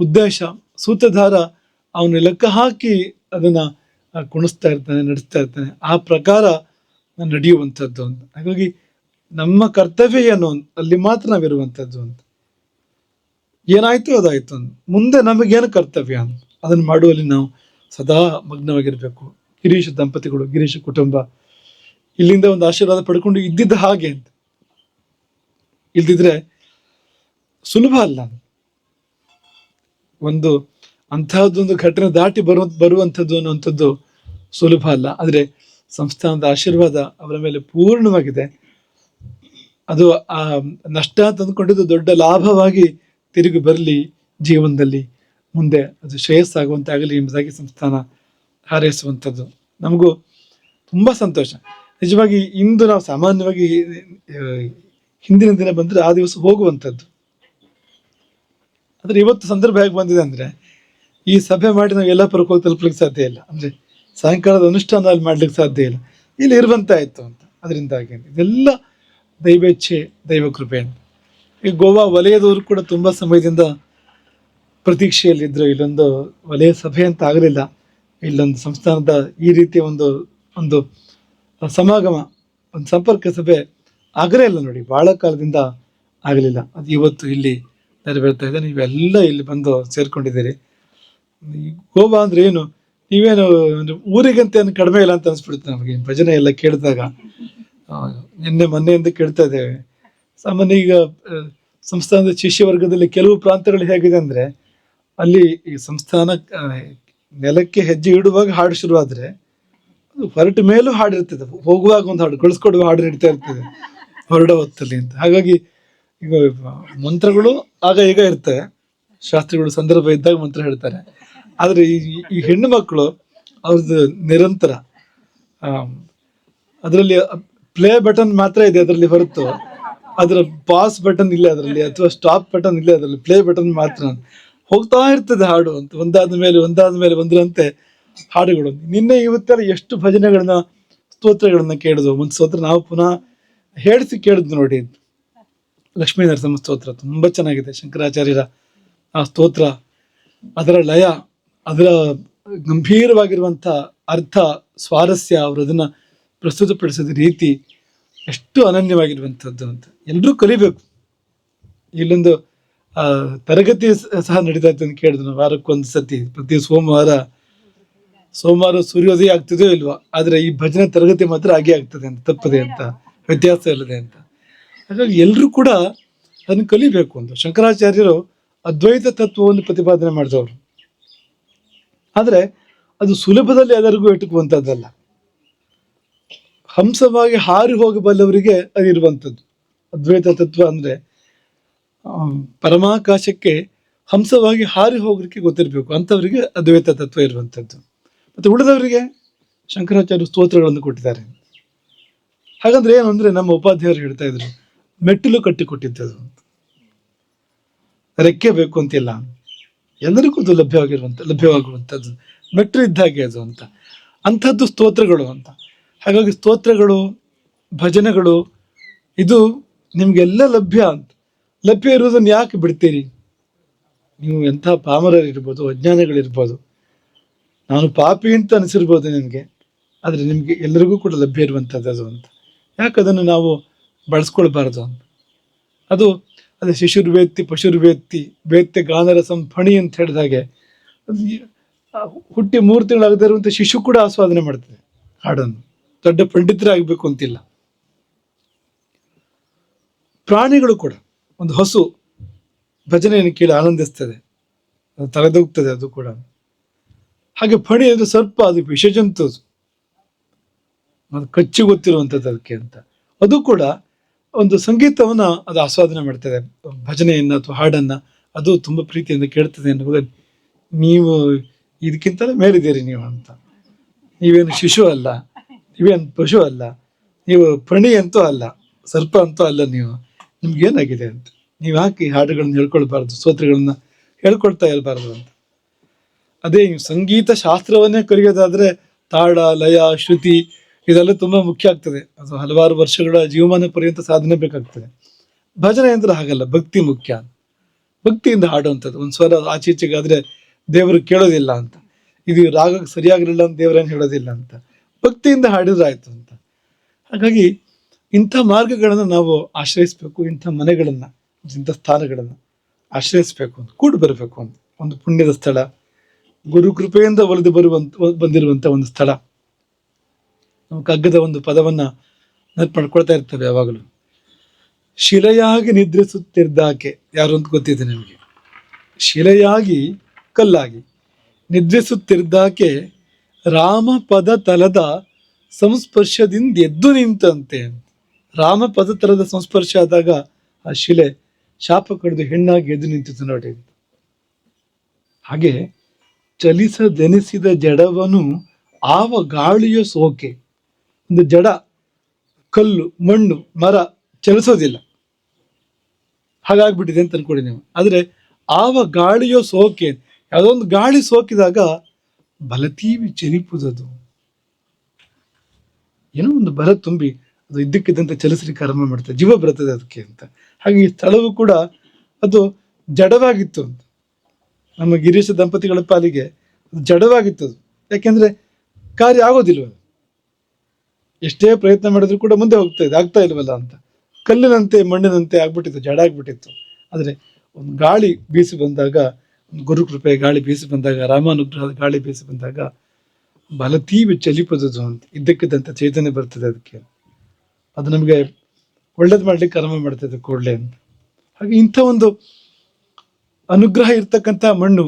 ಉದ್ದೇಶ, ಸೂತ್ರಧಾರ ಅವನು ಲೆಕ್ಕ ಹಾಕಿ ಅದನ್ನ ಕುಣಿಸ್ತಾ ಇರ್ತಾನೆ, ನಡೆಸ್ತಾ ಇರ್ತಾನೆ. ಆ ಪ್ರಕಾರ ನಡೆಯುವಂಥದ್ದು ಅಂತ. ಹಾಗಾಗಿ ನಮ್ಮ ಕರ್ತವ್ಯ ಏನು ಅಲ್ಲಿ ಮಾತ್ರ ನಾವಿರುವಂಥದ್ದು ಅಂತ. ಏನಾಯ್ತು ಅದಾಯ್ತು ಅಂತ. ಮುಂದೆ ನಮಗೇನು ಕರ್ತವ್ಯ ಅಂತ. ಅದನ್ನು ಮಾಡುವಲ್ಲಿ ನಾವು ಸದಾ ಮಗ್ನವಾಗಿರ್ಬೇಕು. ಗಿರೀಶ ದಂಪತಿಗಳು, ಗಿರೀಶ ಕುಟುಂಬ. ಇಲ್ಲಿಂದ ಒಂದು ಆಶೀರ್ವಾದ ಪಡ್ಕೊಂಡು ಇದ್ದಿದ್ದ ಹಾಗೆ ಅಂತ. ಇಲ್ದಿದ್ರೆ ಸುಲಭ ಅಲ್ಲ ಒಂದು ಅಂತಹದ್ದೊಂದು ಘಟನೆ ದಾಟಿ ಬರುವ ಬರುವಂಥದ್ದು ಅನ್ನುವಂಥದ್ದು ಸುಲಭ ಅಲ್ಲ. ಆದರೆ ಸಂಸ್ಥಾನದ ಆಶೀರ್ವಾದ ಅವರ ಮೇಲೆ ಪೂರ್ಣವಾಗಿದೆ. ಅದು, ಆ, ನಷ್ಟ ತಂದುಕೊಂಡಿದ್ದು ದೊಡ್ಡ ಲಾಭವಾಗಿ ತಿರುಗಿ ಬರಲಿ ಜೀವನದಲ್ಲಿ ಮುಂದೆ. ಅದು ಶ್ರೇಯಸ್ಸಾಗುವಂತಾಗಲಿ ಎಂಬುದಾಗಿ ಸಂಸ್ಥಾನ ಹಾರೈಸುವಂಥದ್ದು. ನಮಗೂ ತುಂಬ ಸಂತೋಷ. ನಿಜವಾಗಿ ಇಂದು ನಾವು ಸಾಮಾನ್ಯವಾಗಿ ಹಿಂದಿನ ದಿನ ಬಂದರೆ ಆ ದಿವಸ ಹೋಗುವಂಥದ್ದು. ಆದರೆ ಇವತ್ತು ಸಂದರ್ಭ ಹೇಗೆ ಬಂದಿದೆ ಅಂದರೆ, ಈ ಸಭೆ ಮಾಡಿ ನಾವು ಎಲ್ಲ ಪರಕ್ಕೆ ಹೋಗಿ ತಲುಪಲಿಕ್ಕೆ ಸಾಧ್ಯ ಇಲ್ಲ. ಅಂದರೆ ಸಾಯಂಕಾಲದ ಅನುಷ್ಠಾನ ಅಲ್ಲಿ ಮಾಡ್ಲಿಕ್ಕೆ ಸಾಧ್ಯ ಇಲ್ಲ. ಇಲ್ಲಿ ಇರುವಂತಾಯ್ತು ಅಂತ. ಅದರಿಂದಾಗಿ ಇದೆಲ್ಲ ದೈವೇಚ್ಛೆ ದೈವ ಕೃಪೆ ಈ ಗೋವಾ ವಲಯದವರು ಕೂಡ ತುಂಬ ಸಮಯದಿಂದ ಪ್ರತೀಕ್ಷೆಯಲ್ಲಿದ್ದರು ಇಲ್ಲೊಂದು ವಲಯ ಸಭೆ ಅಂತ ಆಗಲಿಲ್ಲ. ಇಲ್ಲೊಂದು ಸಂಸ್ಥಾನದ ಈ ರೀತಿಯ ಒಂದು ಒಂದು ಸಮಾಗಮ, ಒಂದು ಸಂಪರ್ಕ ಸಭೆ ಆಗಲೇ ಇಲ್ಲ ನೋಡಿ. ಬಹಳ ಕಾಲದಿಂದ ಆಗಲಿಲ್ಲ. ಅದು ಇವತ್ತು ಇಲ್ಲಿ ನೆರವೇರ್ತಾ ಇದೆ. ನೀವೆಲ್ಲ ಇಲ್ಲಿ ಬಂದು ಸೇರ್ಕೊಂಡಿದ್ದೀರಿ. ಗೋವಾ ಅಂದ್ರೆ ಏನು? ನೀವೇನು ಊರಿಗಂತ ಏನು ಕಡಿಮೆ ಇಲ್ಲ ಅಂತ ಅನ್ಸ್ಬಿಡುತ್ತೆ ನಮಗೆ. ಭಜನೆ ಎಲ್ಲ ಕೇಳಿದಾಗ. ನಿನ್ನೆ ಮೊನ್ನೆಯಿಂದ ಕೇಳ್ತಾ ಇದ್ದೇವೆ. ಸಾಮಾನ್ಯ ಈಗ ಸಂಸ್ಥಾನದ ಶಿಷ್ಯ ವರ್ಗದಲ್ಲಿ ಕೆಲವು ಪ್ರಾಂತಗಳು ಹೇಗಿದೆ ಅಂದ್ರೆ, ಅಲ್ಲಿ ಈ ಸಂಸ್ಥಾನ ನೆಲಕ್ಕೆ ಹೆಜ್ಜೆ ಇಡುವಾಗ ಹಾಡು ಶುರುವಾದ್ರೆ ಹೊರಟ ಮೇಲೂ ಹಾಡು ಇರ್ತದೆ. ಹೋಗುವಾಗ ಒಂದು ಹಾಡು ಕಳಿಸ್ಕೊಡುವ ಹಾಡು ನಡೀತಾ ಇರ್ತದೆ ಹೊರಡೋ ಹೊತ್ತಲ್ಲಿ ಅಂತ. ಹಾಗಾಗಿ ಈಗ ಮಂತ್ರಗಳು ಆಗ ಈಗ ಇರ್ತವೆ. ಶಾಸ್ತ್ರಿಗಳು ಸಂದರ್ಭ ಇದ್ದಾಗ ಮಂತ್ರ ಹೇಳ್ತಾರೆ. ಆದರೆ ಈ ಈ ಹೆಣ್ಣು ಮಕ್ಕಳು ಅವ್ರದ್ದು ನಿರಂತರ ಅದರಲ್ಲಿ ಪ್ಲೇ ಬಟನ್ ಮಾತ್ರ ಇದೆ ಅದರಲ್ಲಿ ಹೊರತು. ಅದರ ಪಾಸ್ ಬಟನ್ ಇಲ್ಲ ಅದರಲ್ಲಿ, ಅಥವಾ ಸ್ಟಾಪ್ ಬಟನ್ ಇಲ್ಲ ಅದರಲ್ಲಿ ಪ್ಲೇ ಬಟನ್ ಮಾತ್ರ. ಹೋಗ್ತಾ ಇರ್ತದೆ ಹಾಡು ಅಂತ, ಒಂದಾದ ಮೇಲೆ ಒಂದಾದ ಮೇಲೆ, ಒಂದರಂತೆ ಹಾಡುಗಳು. ನಿನ್ನೆ ಇವತ್ತೆಲ್ಲ ಎಷ್ಟು ಭಜನೆಗಳನ್ನ, ಸ್ತೋತ್ರಗಳನ್ನ ಕೇಳಿದ್ವು. ಒಂದು ಸ್ತೋತ್ರ ನಾವು ಪುನಃ ಹೇಳಿಸಿ ಕೇಳಿದ್ವು ನೋಡಿ ಲಕ್ಷ್ಮೀ ನರಸಿಂಹ ಸ್ತೋತ್ರ, ತುಂಬಾ ಚೆನ್ನಾಗಿದೆ ಶಂಕರಾಚಾರ್ಯರ ಆ ಸ್ತೋತ್ರ. ಅದರ ಲಯ, ಅದರ ಗಂಭೀರವಾಗಿರುವಂಥ ಅರ್ಥ, ಸ್ವಾರಸ್ಯ, ಅವರು ಅದನ್ನ ಪ್ರಸ್ತುತಪಡಿಸಿದ ರೀತಿ ಎಷ್ಟು ಅನನ್ಯವಾಗಿರುವಂಥದ್ದು ಅಂತ ಎಲ್ಲರೂ ಕಲಿಬೇಕು. ಇಲ್ಲೊಂದು ತರಗತಿ ಸಹ ನಡೀತಾ ಇತ್ತು ಅಂತ ಕೇಳಿದ್ರು ನಾವು ವಾರಕ್ಕೊಂದು ಸತಿ ಪ್ರತಿ ಸೋಮವಾರ ಸೋಮವಾರ ಸೂರ್ಯೋದಯ ಆಗ್ತದೋ ಇಲ್ವಾ, ಆದರೆ ಈ ಭಜನೆ ತರಗತಿ ಮಾತ್ರ ಹಾಗೆ ಆಗ್ತದೆ ಅಂತ, ತಪ್ಪದೆ ಅಂತ, ವ್ಯತ್ಯಾಸ ಇಲ್ಲದೆ ಅಂತ. ಹಾಗಾಗಿ ಎಲ್ಲರೂ ಕೂಡ ಅದನ್ನು ಕಲಿಬೇಕು ಅಂತ ಶಂಕರಾಚಾರ್ಯರು ಅದ್ವೈತ ತತ್ವವನ್ನು ಪ್ರತಿಪಾದನೆ ಮಾಡಿದವರು. ಆದರೆ ಅದು ಸುಲಭದಲ್ಲಿ ಎಲ್ಲರಿಗೂ ಎಟುಕುವಂಥದ್ದಲ್ಲ ಹಂಸವಾಗಿ ಹಾರಿ ಹೋಗಬಲ್ಲವರಿಗೆ ಅದಿರುವಂಥದ್ದು. ಅದ್ವೈತ ತತ್ವ ಅಂದ್ರೆ ಪರಮಾಕಾಶಕ್ಕೆ ಹಂಸವಾಗಿ ಹಾರಿ ಹೋಗೋದಕ್ಕೆ ಗೊತ್ತಿರಬೇಕು. ಅಂಥವರಿಗೆ ಅದ್ವೈತ ತತ್ವ ಇರುವಂಥದ್ದು. ಮತ್ತೆ ಉಳಿದವರಿಗೆ ಶಂಕರಾಚಾರ್ಯ ಸ್ತೋತ್ರಗಳನ್ನು ಕೊಟ್ಟಿದ್ದಾರೆ. ಹಾಗಂದ್ರೆ ಏನು ಅಂದ್ರೆ ನಮ್ಮ ಉಪಾಧ್ಯಾಯರು ಹೇಳ್ತಾ ಇದ್ರು, ಮೆಟ್ಟಿಲು ಕಟ್ಟಿ ಕೊಟ್ಟಿದ್ದದು ಅಂತ ರೆಕ್ಕೆ ಬೇಕು ಅಂತಿಲ್ಲ. ಎಲ್ಲರಿಗೂ ಅದು ಲಭ್ಯವಾಗಿರುವಂತ ಲಭ್ಯವಾಗುವಂಥದ್ದು. ಮೆಟ್ಟಿಲು ಇದ್ದಾಗೆ ಅದು ಅಂತ. ಅಂಥದ್ದು ಸ್ತೋತ್ರಗಳು ಅಂತ. ಹಾಗಾಗಿ ಸ್ತೋತ್ರಗಳು, ಭಜನೆಗಳು, ಇದು ನಿಮಗೆಲ್ಲ ಲಭ್ಯ ಅಂತ. ಲಭ್ಯ ಇರುವುದನ್ನು ಯಾಕೆ ಬಿಡ್ತೀರಿ? ನೀವು ಎಂಥ ಪಾಮರರಿರ್ಬೋದು, ಅಜ್ಞಾನಿಗಳಿರ್ಬೋದು. ನಾನು ಪಾಪಿ ಅಂತ ಅನಿಸಿರ್ಬೋದು ನಿಮಗೆ, ಆದರೆ ನಿಮಗೆ ಎಲ್ಲರಿಗೂ ಕೂಡ ಲಭ್ಯ ಇರುವಂಥದ್ದು ಅದು ಅಂತ. ಯಾಕೆ ಅದನ್ನು ನಾವು ಬಳಸ್ಕೊಳ್ಬಾರ್ದು ಅಂತ? ಅದು ಅದು ಶಿಶುರ್ವೇತ್ತಿ, ಪಶುರ್ವೇತ್ತಿ ವೇತ್ಯ ಗಾನರಸಂ, ಫಣಿ ಅಂತ ಹೇಳಿದ ಹಾಗೆ, ಅದು ಹುಟ್ಟಿ ಮೂರು ತಿಂಗಳಾಗದೇ ಇರುವಂಥ ಶಿಶು ಕೂಡ ಆಸ್ವಾದನೆ ಮಾಡ್ತದೆ, ಹಾಡನ್ನು. ದೊಡ್ಡ ಪಂಡಿತರಾಗಬೇಕು ಅಂತಿಲ್ಲ. ಪ್ರಾಣಿಗಳು ಕೂಡ ಒಂದು ಹಸು ಭಜನೆಯನ್ನು ಕೇಳಿ ಆನಂದಿಸ್ತದೆ. ಅದು ತಲೆದೋಗ್ತದೆ ಅದು ಕೂಡ. ಹಾಗೆ ಫಣಿ ಅಂದರೆ ಸರ್ಪ, ಅದು ವಿಷಜಂತು ಅದು. ಕಚ್ಚಿ ಗೊತ್ತಿರುವಂಥದ್ದು ಅದಕ್ಕೆ ಅಂತ. ಅದು ಕೂಡ ಒಂದು ಸಂಗೀತವನ್ನು ಅದು ಆಸ್ವಾದನೆ ಮಾಡ್ತದೆ. ಭಜನೆಯನ್ನು ಅಥವಾ ಹಾಡನ್ನು ಅದು ತುಂಬ ಪ್ರೀತಿಯಿಂದ ಕೇಳ್ತದೆ ಅನ್ನುವಾಗ ನೀವು ಇದಕ್ಕಿಂತಲೇ ಮೇಲಿದ್ದೀರಿ ನೀವು ಅಂತ. ನೀವೇನು ಶಿಶು ಅಲ್ಲ. ನೀವೇನು ಪಶು ಅಲ್ಲ, ನೀವು ಪ್ರಣಿ ಅಂತೂ ಅಲ್ಲ, ಸರ್ಪ ಅಂತೂ ಅಲ್ಲ ನೀವು. ನಿಮ್ಗೆ ಏನಾಗಿದೆ ಅಂತ? ನೀವು ಯಾಕೆ ಹಾಡುಗಳನ್ನ ಹೇಳ್ಕೊಳ್ಬಾರ್ದು, ಸ್ತೋತ್ರಗಳನ್ನ ಹೇಳ್ಕೊಳ್ತಾ ಇರಬಾರ್ದು ಅಂತ? ಅದೇ ನೀವು ಸಂಗೀತ ಶಾಸ್ತ್ರವನ್ನೇ ಕಲಿಯೋದಾದ್ರೆ ತಾಳ, ಲಯ, ಶ್ರುತಿ, ಇದೆಲ್ಲ ತುಂಬಾ ಮುಖ್ಯ ಆಗ್ತದೆ. ಅದು ಹಲವಾರು ವರ್ಷಗಳ ಜೀವಮಾನ ಪರ್ಯಂತ ಸಾಧನೆ ಬೇಕಾಗ್ತದೆ. ಭಜನೆ ಅಂದ್ರೆ ಹಾಗಲ್ಲ, ಭಕ್ತಿ ಮುಖ್ಯ. ಭಕ್ತಿಯಿಂದ ಹಾಡುವಂಥದ್ದು. ಒಂದು ಸ್ವರ ಆಚೆ ಈಚೆಗಾದ್ರೆ ದೇವರು ಕೇಳೋದಿಲ್ಲ ಅಂತ. ಇದು ರಾಗ ಸರಿಯಾಗಿರಲಿಲ್ಲ ಅಂತ ದೇವರೇನು ಹೇಳೋದಿಲ್ಲ ಅಂತ. ಭಕ್ತಿಯಿಂದ ಹಾಡಿದ್ರಾಯ್ತು ಅಂತ. ಹಾಗಾಗಿ ಇಂಥ ಮಾರ್ಗಗಳನ್ನು ನಾವು ಆಶ್ರಯಿಸಬೇಕು, ಇಂಥ ಮನೆಗಳನ್ನ, ಇಂಥ ಸ್ಥಾನಗಳನ್ನ ಆಶ್ರಯಿಸಬೇಕು ಅಂತ, ಕೂಡಿ ಬರಬೇಕು ಅಂತ. ಒಂದು ಪುಣ್ಯದ ಸ್ಥಳ, ಗುರು ಕೃಪೆಯಿಂದ ಒಲಿದು ಬರುವಂತ, ಬಂದಿರುವಂತ ಒಂದು ಸ್ಥಳ. ನಾವು ಕಗ್ಗದ ಒಂದು ಪದವನ್ನ ನೆನಪು ಮಾಡ್ಕೊಳ್ತಾ ಇರ್ತೇವೆ ಯಾವಾಗಲೂ. ಶಿಲೆಯಾಗಿ ನಿದ್ರಿಸುತ್ತಿದ್ದಾಕೆ, ಯಾರು ಅಂತ ಗೊತ್ತಿದೆ ನಿಮಗೆ? ಶಿಲೆಯಾಗಿ, ಕಲ್ಲಾಗಿ ನಿದ್ರಿಸುತ್ತಿದ್ದಾಕೆ ರಾಮ ಪದ ತಲದ ಸಂಸ್ಪರ್ಶದಿಂದ ಎದ್ದು ನಿಂತಂತೆ. ರಾಮಪದ ತಲದ ಸಂಸ್ಪರ್ಶ ಆದಾಗ ಆ ಶಿಲೆ ಶಾಪ ಕಡಿದು ಹೆಣ್ಣಾಗಿ ಎದ್ದು ನಿಂತಿತು ನೋಡಿ. ಹಾಗೆ ಚಲಿಸದೆನಿಸಿದ ಜಡವನು ಆವ ಗಾಳಿಯ ಸೋಕೆ. ಒಂದು ಜಡ, ಕಲ್ಲು, ಮಣ್ಣು, ಮರ ಚಲಿಸೋದಿಲ್ಲ. ಹಾಗಾಗ್ಬಿಟ್ಟಿದೆ ಅಂತ ಅನ್ಕೊಡಿ ನೀವು. ಆದರೆ ಆವ ಗಾಳಿಯೋ ಸೋಕೆ. ಯಾವುದೋ ಒಂದು ಗಾಳಿ ಸೋಕಿದಾಗ ಬಲತೀವಿ ಚಲಿಪುದದು ಏನೋ ಒಂದು ಬಲ ತುಂಬಿ ಅದು ಇದ್ದಕ್ಕಿದ್ದಂತೆ ಚಲಿಸಲಿಕ್ಕೆ ಆರಂಭ ಮಾಡ್ತದೆ. ಜೀವ ಬರ್ತದೆ ಅದಕ್ಕೆ ಅಂತ. ಹಾಗೆ ಈ ಸ್ಥಳವು ಕೂಡ ಅದು ಜಡವಾಗಿತ್ತು ಅಂತ. ನಮ್ಮ ಗಿರೀಶ ದಂಪತಿಗಳ ಪಾಲಿಗೆ ಅದು ಜಡವಾಗಿತ್ತು ಅದು. ಯಾಕೆಂದ್ರೆ ಕಾರ್ಯ ಆಗೋದಿಲ್ವ ಎಷ್ಟೇ ಪ್ರಯತ್ನ ಮಾಡಿದ್ರು ಕೂಡ ಮುಂದೆ ಹೋಗ್ತಾ ಇದೆ, ಆಗ್ತಾ ಇಲ್ವಲ್ಲ ಅಂತ. ಕಲ್ಲಿನಂತೆ ಮಣ್ಣಿನಂತೆ ಆಗ್ಬಿಟ್ಟಿತ್ತು ಜಡ ಆಗ್ಬಿಟ್ಟಿತ್ತು ಆದರೆ ಒಂದು ಗಾಳಿ ಬೀಸಿ ಬಂದಾಗ ಗುರುಕೃಪೆ ಗಾಳಿ ಬೀಸಿ ಬಂದಾಗ, ರಾಮಾನುಗ್ರಹದ ಗಾಳಿ ಬೀಸಿ ಬಂದಾಗ ಬಲತೀವಿ ಚಲಿಪದುದು ಅಂತ ಇದ್ದಕ್ಕಿದ್ದಂಥ ಚೈತನ್ಯ ಬರ್ತದೆ ಅದಕ್ಕೆ. ಅದು ನಮಗೆ ಒಳ್ಳೇದು ಮಾಡ್ಲಿಕ್ಕೆ ಕರ್ಮ ಮಾಡ್ತದೆ ಕೂಡಲೇ ಅಂತ. ಹಾಗೆ ಇಂಥ ಒಂದು ಅನುಗ್ರಹ ಇರ್ತಕ್ಕಂಥ ಮಣ್ಣು,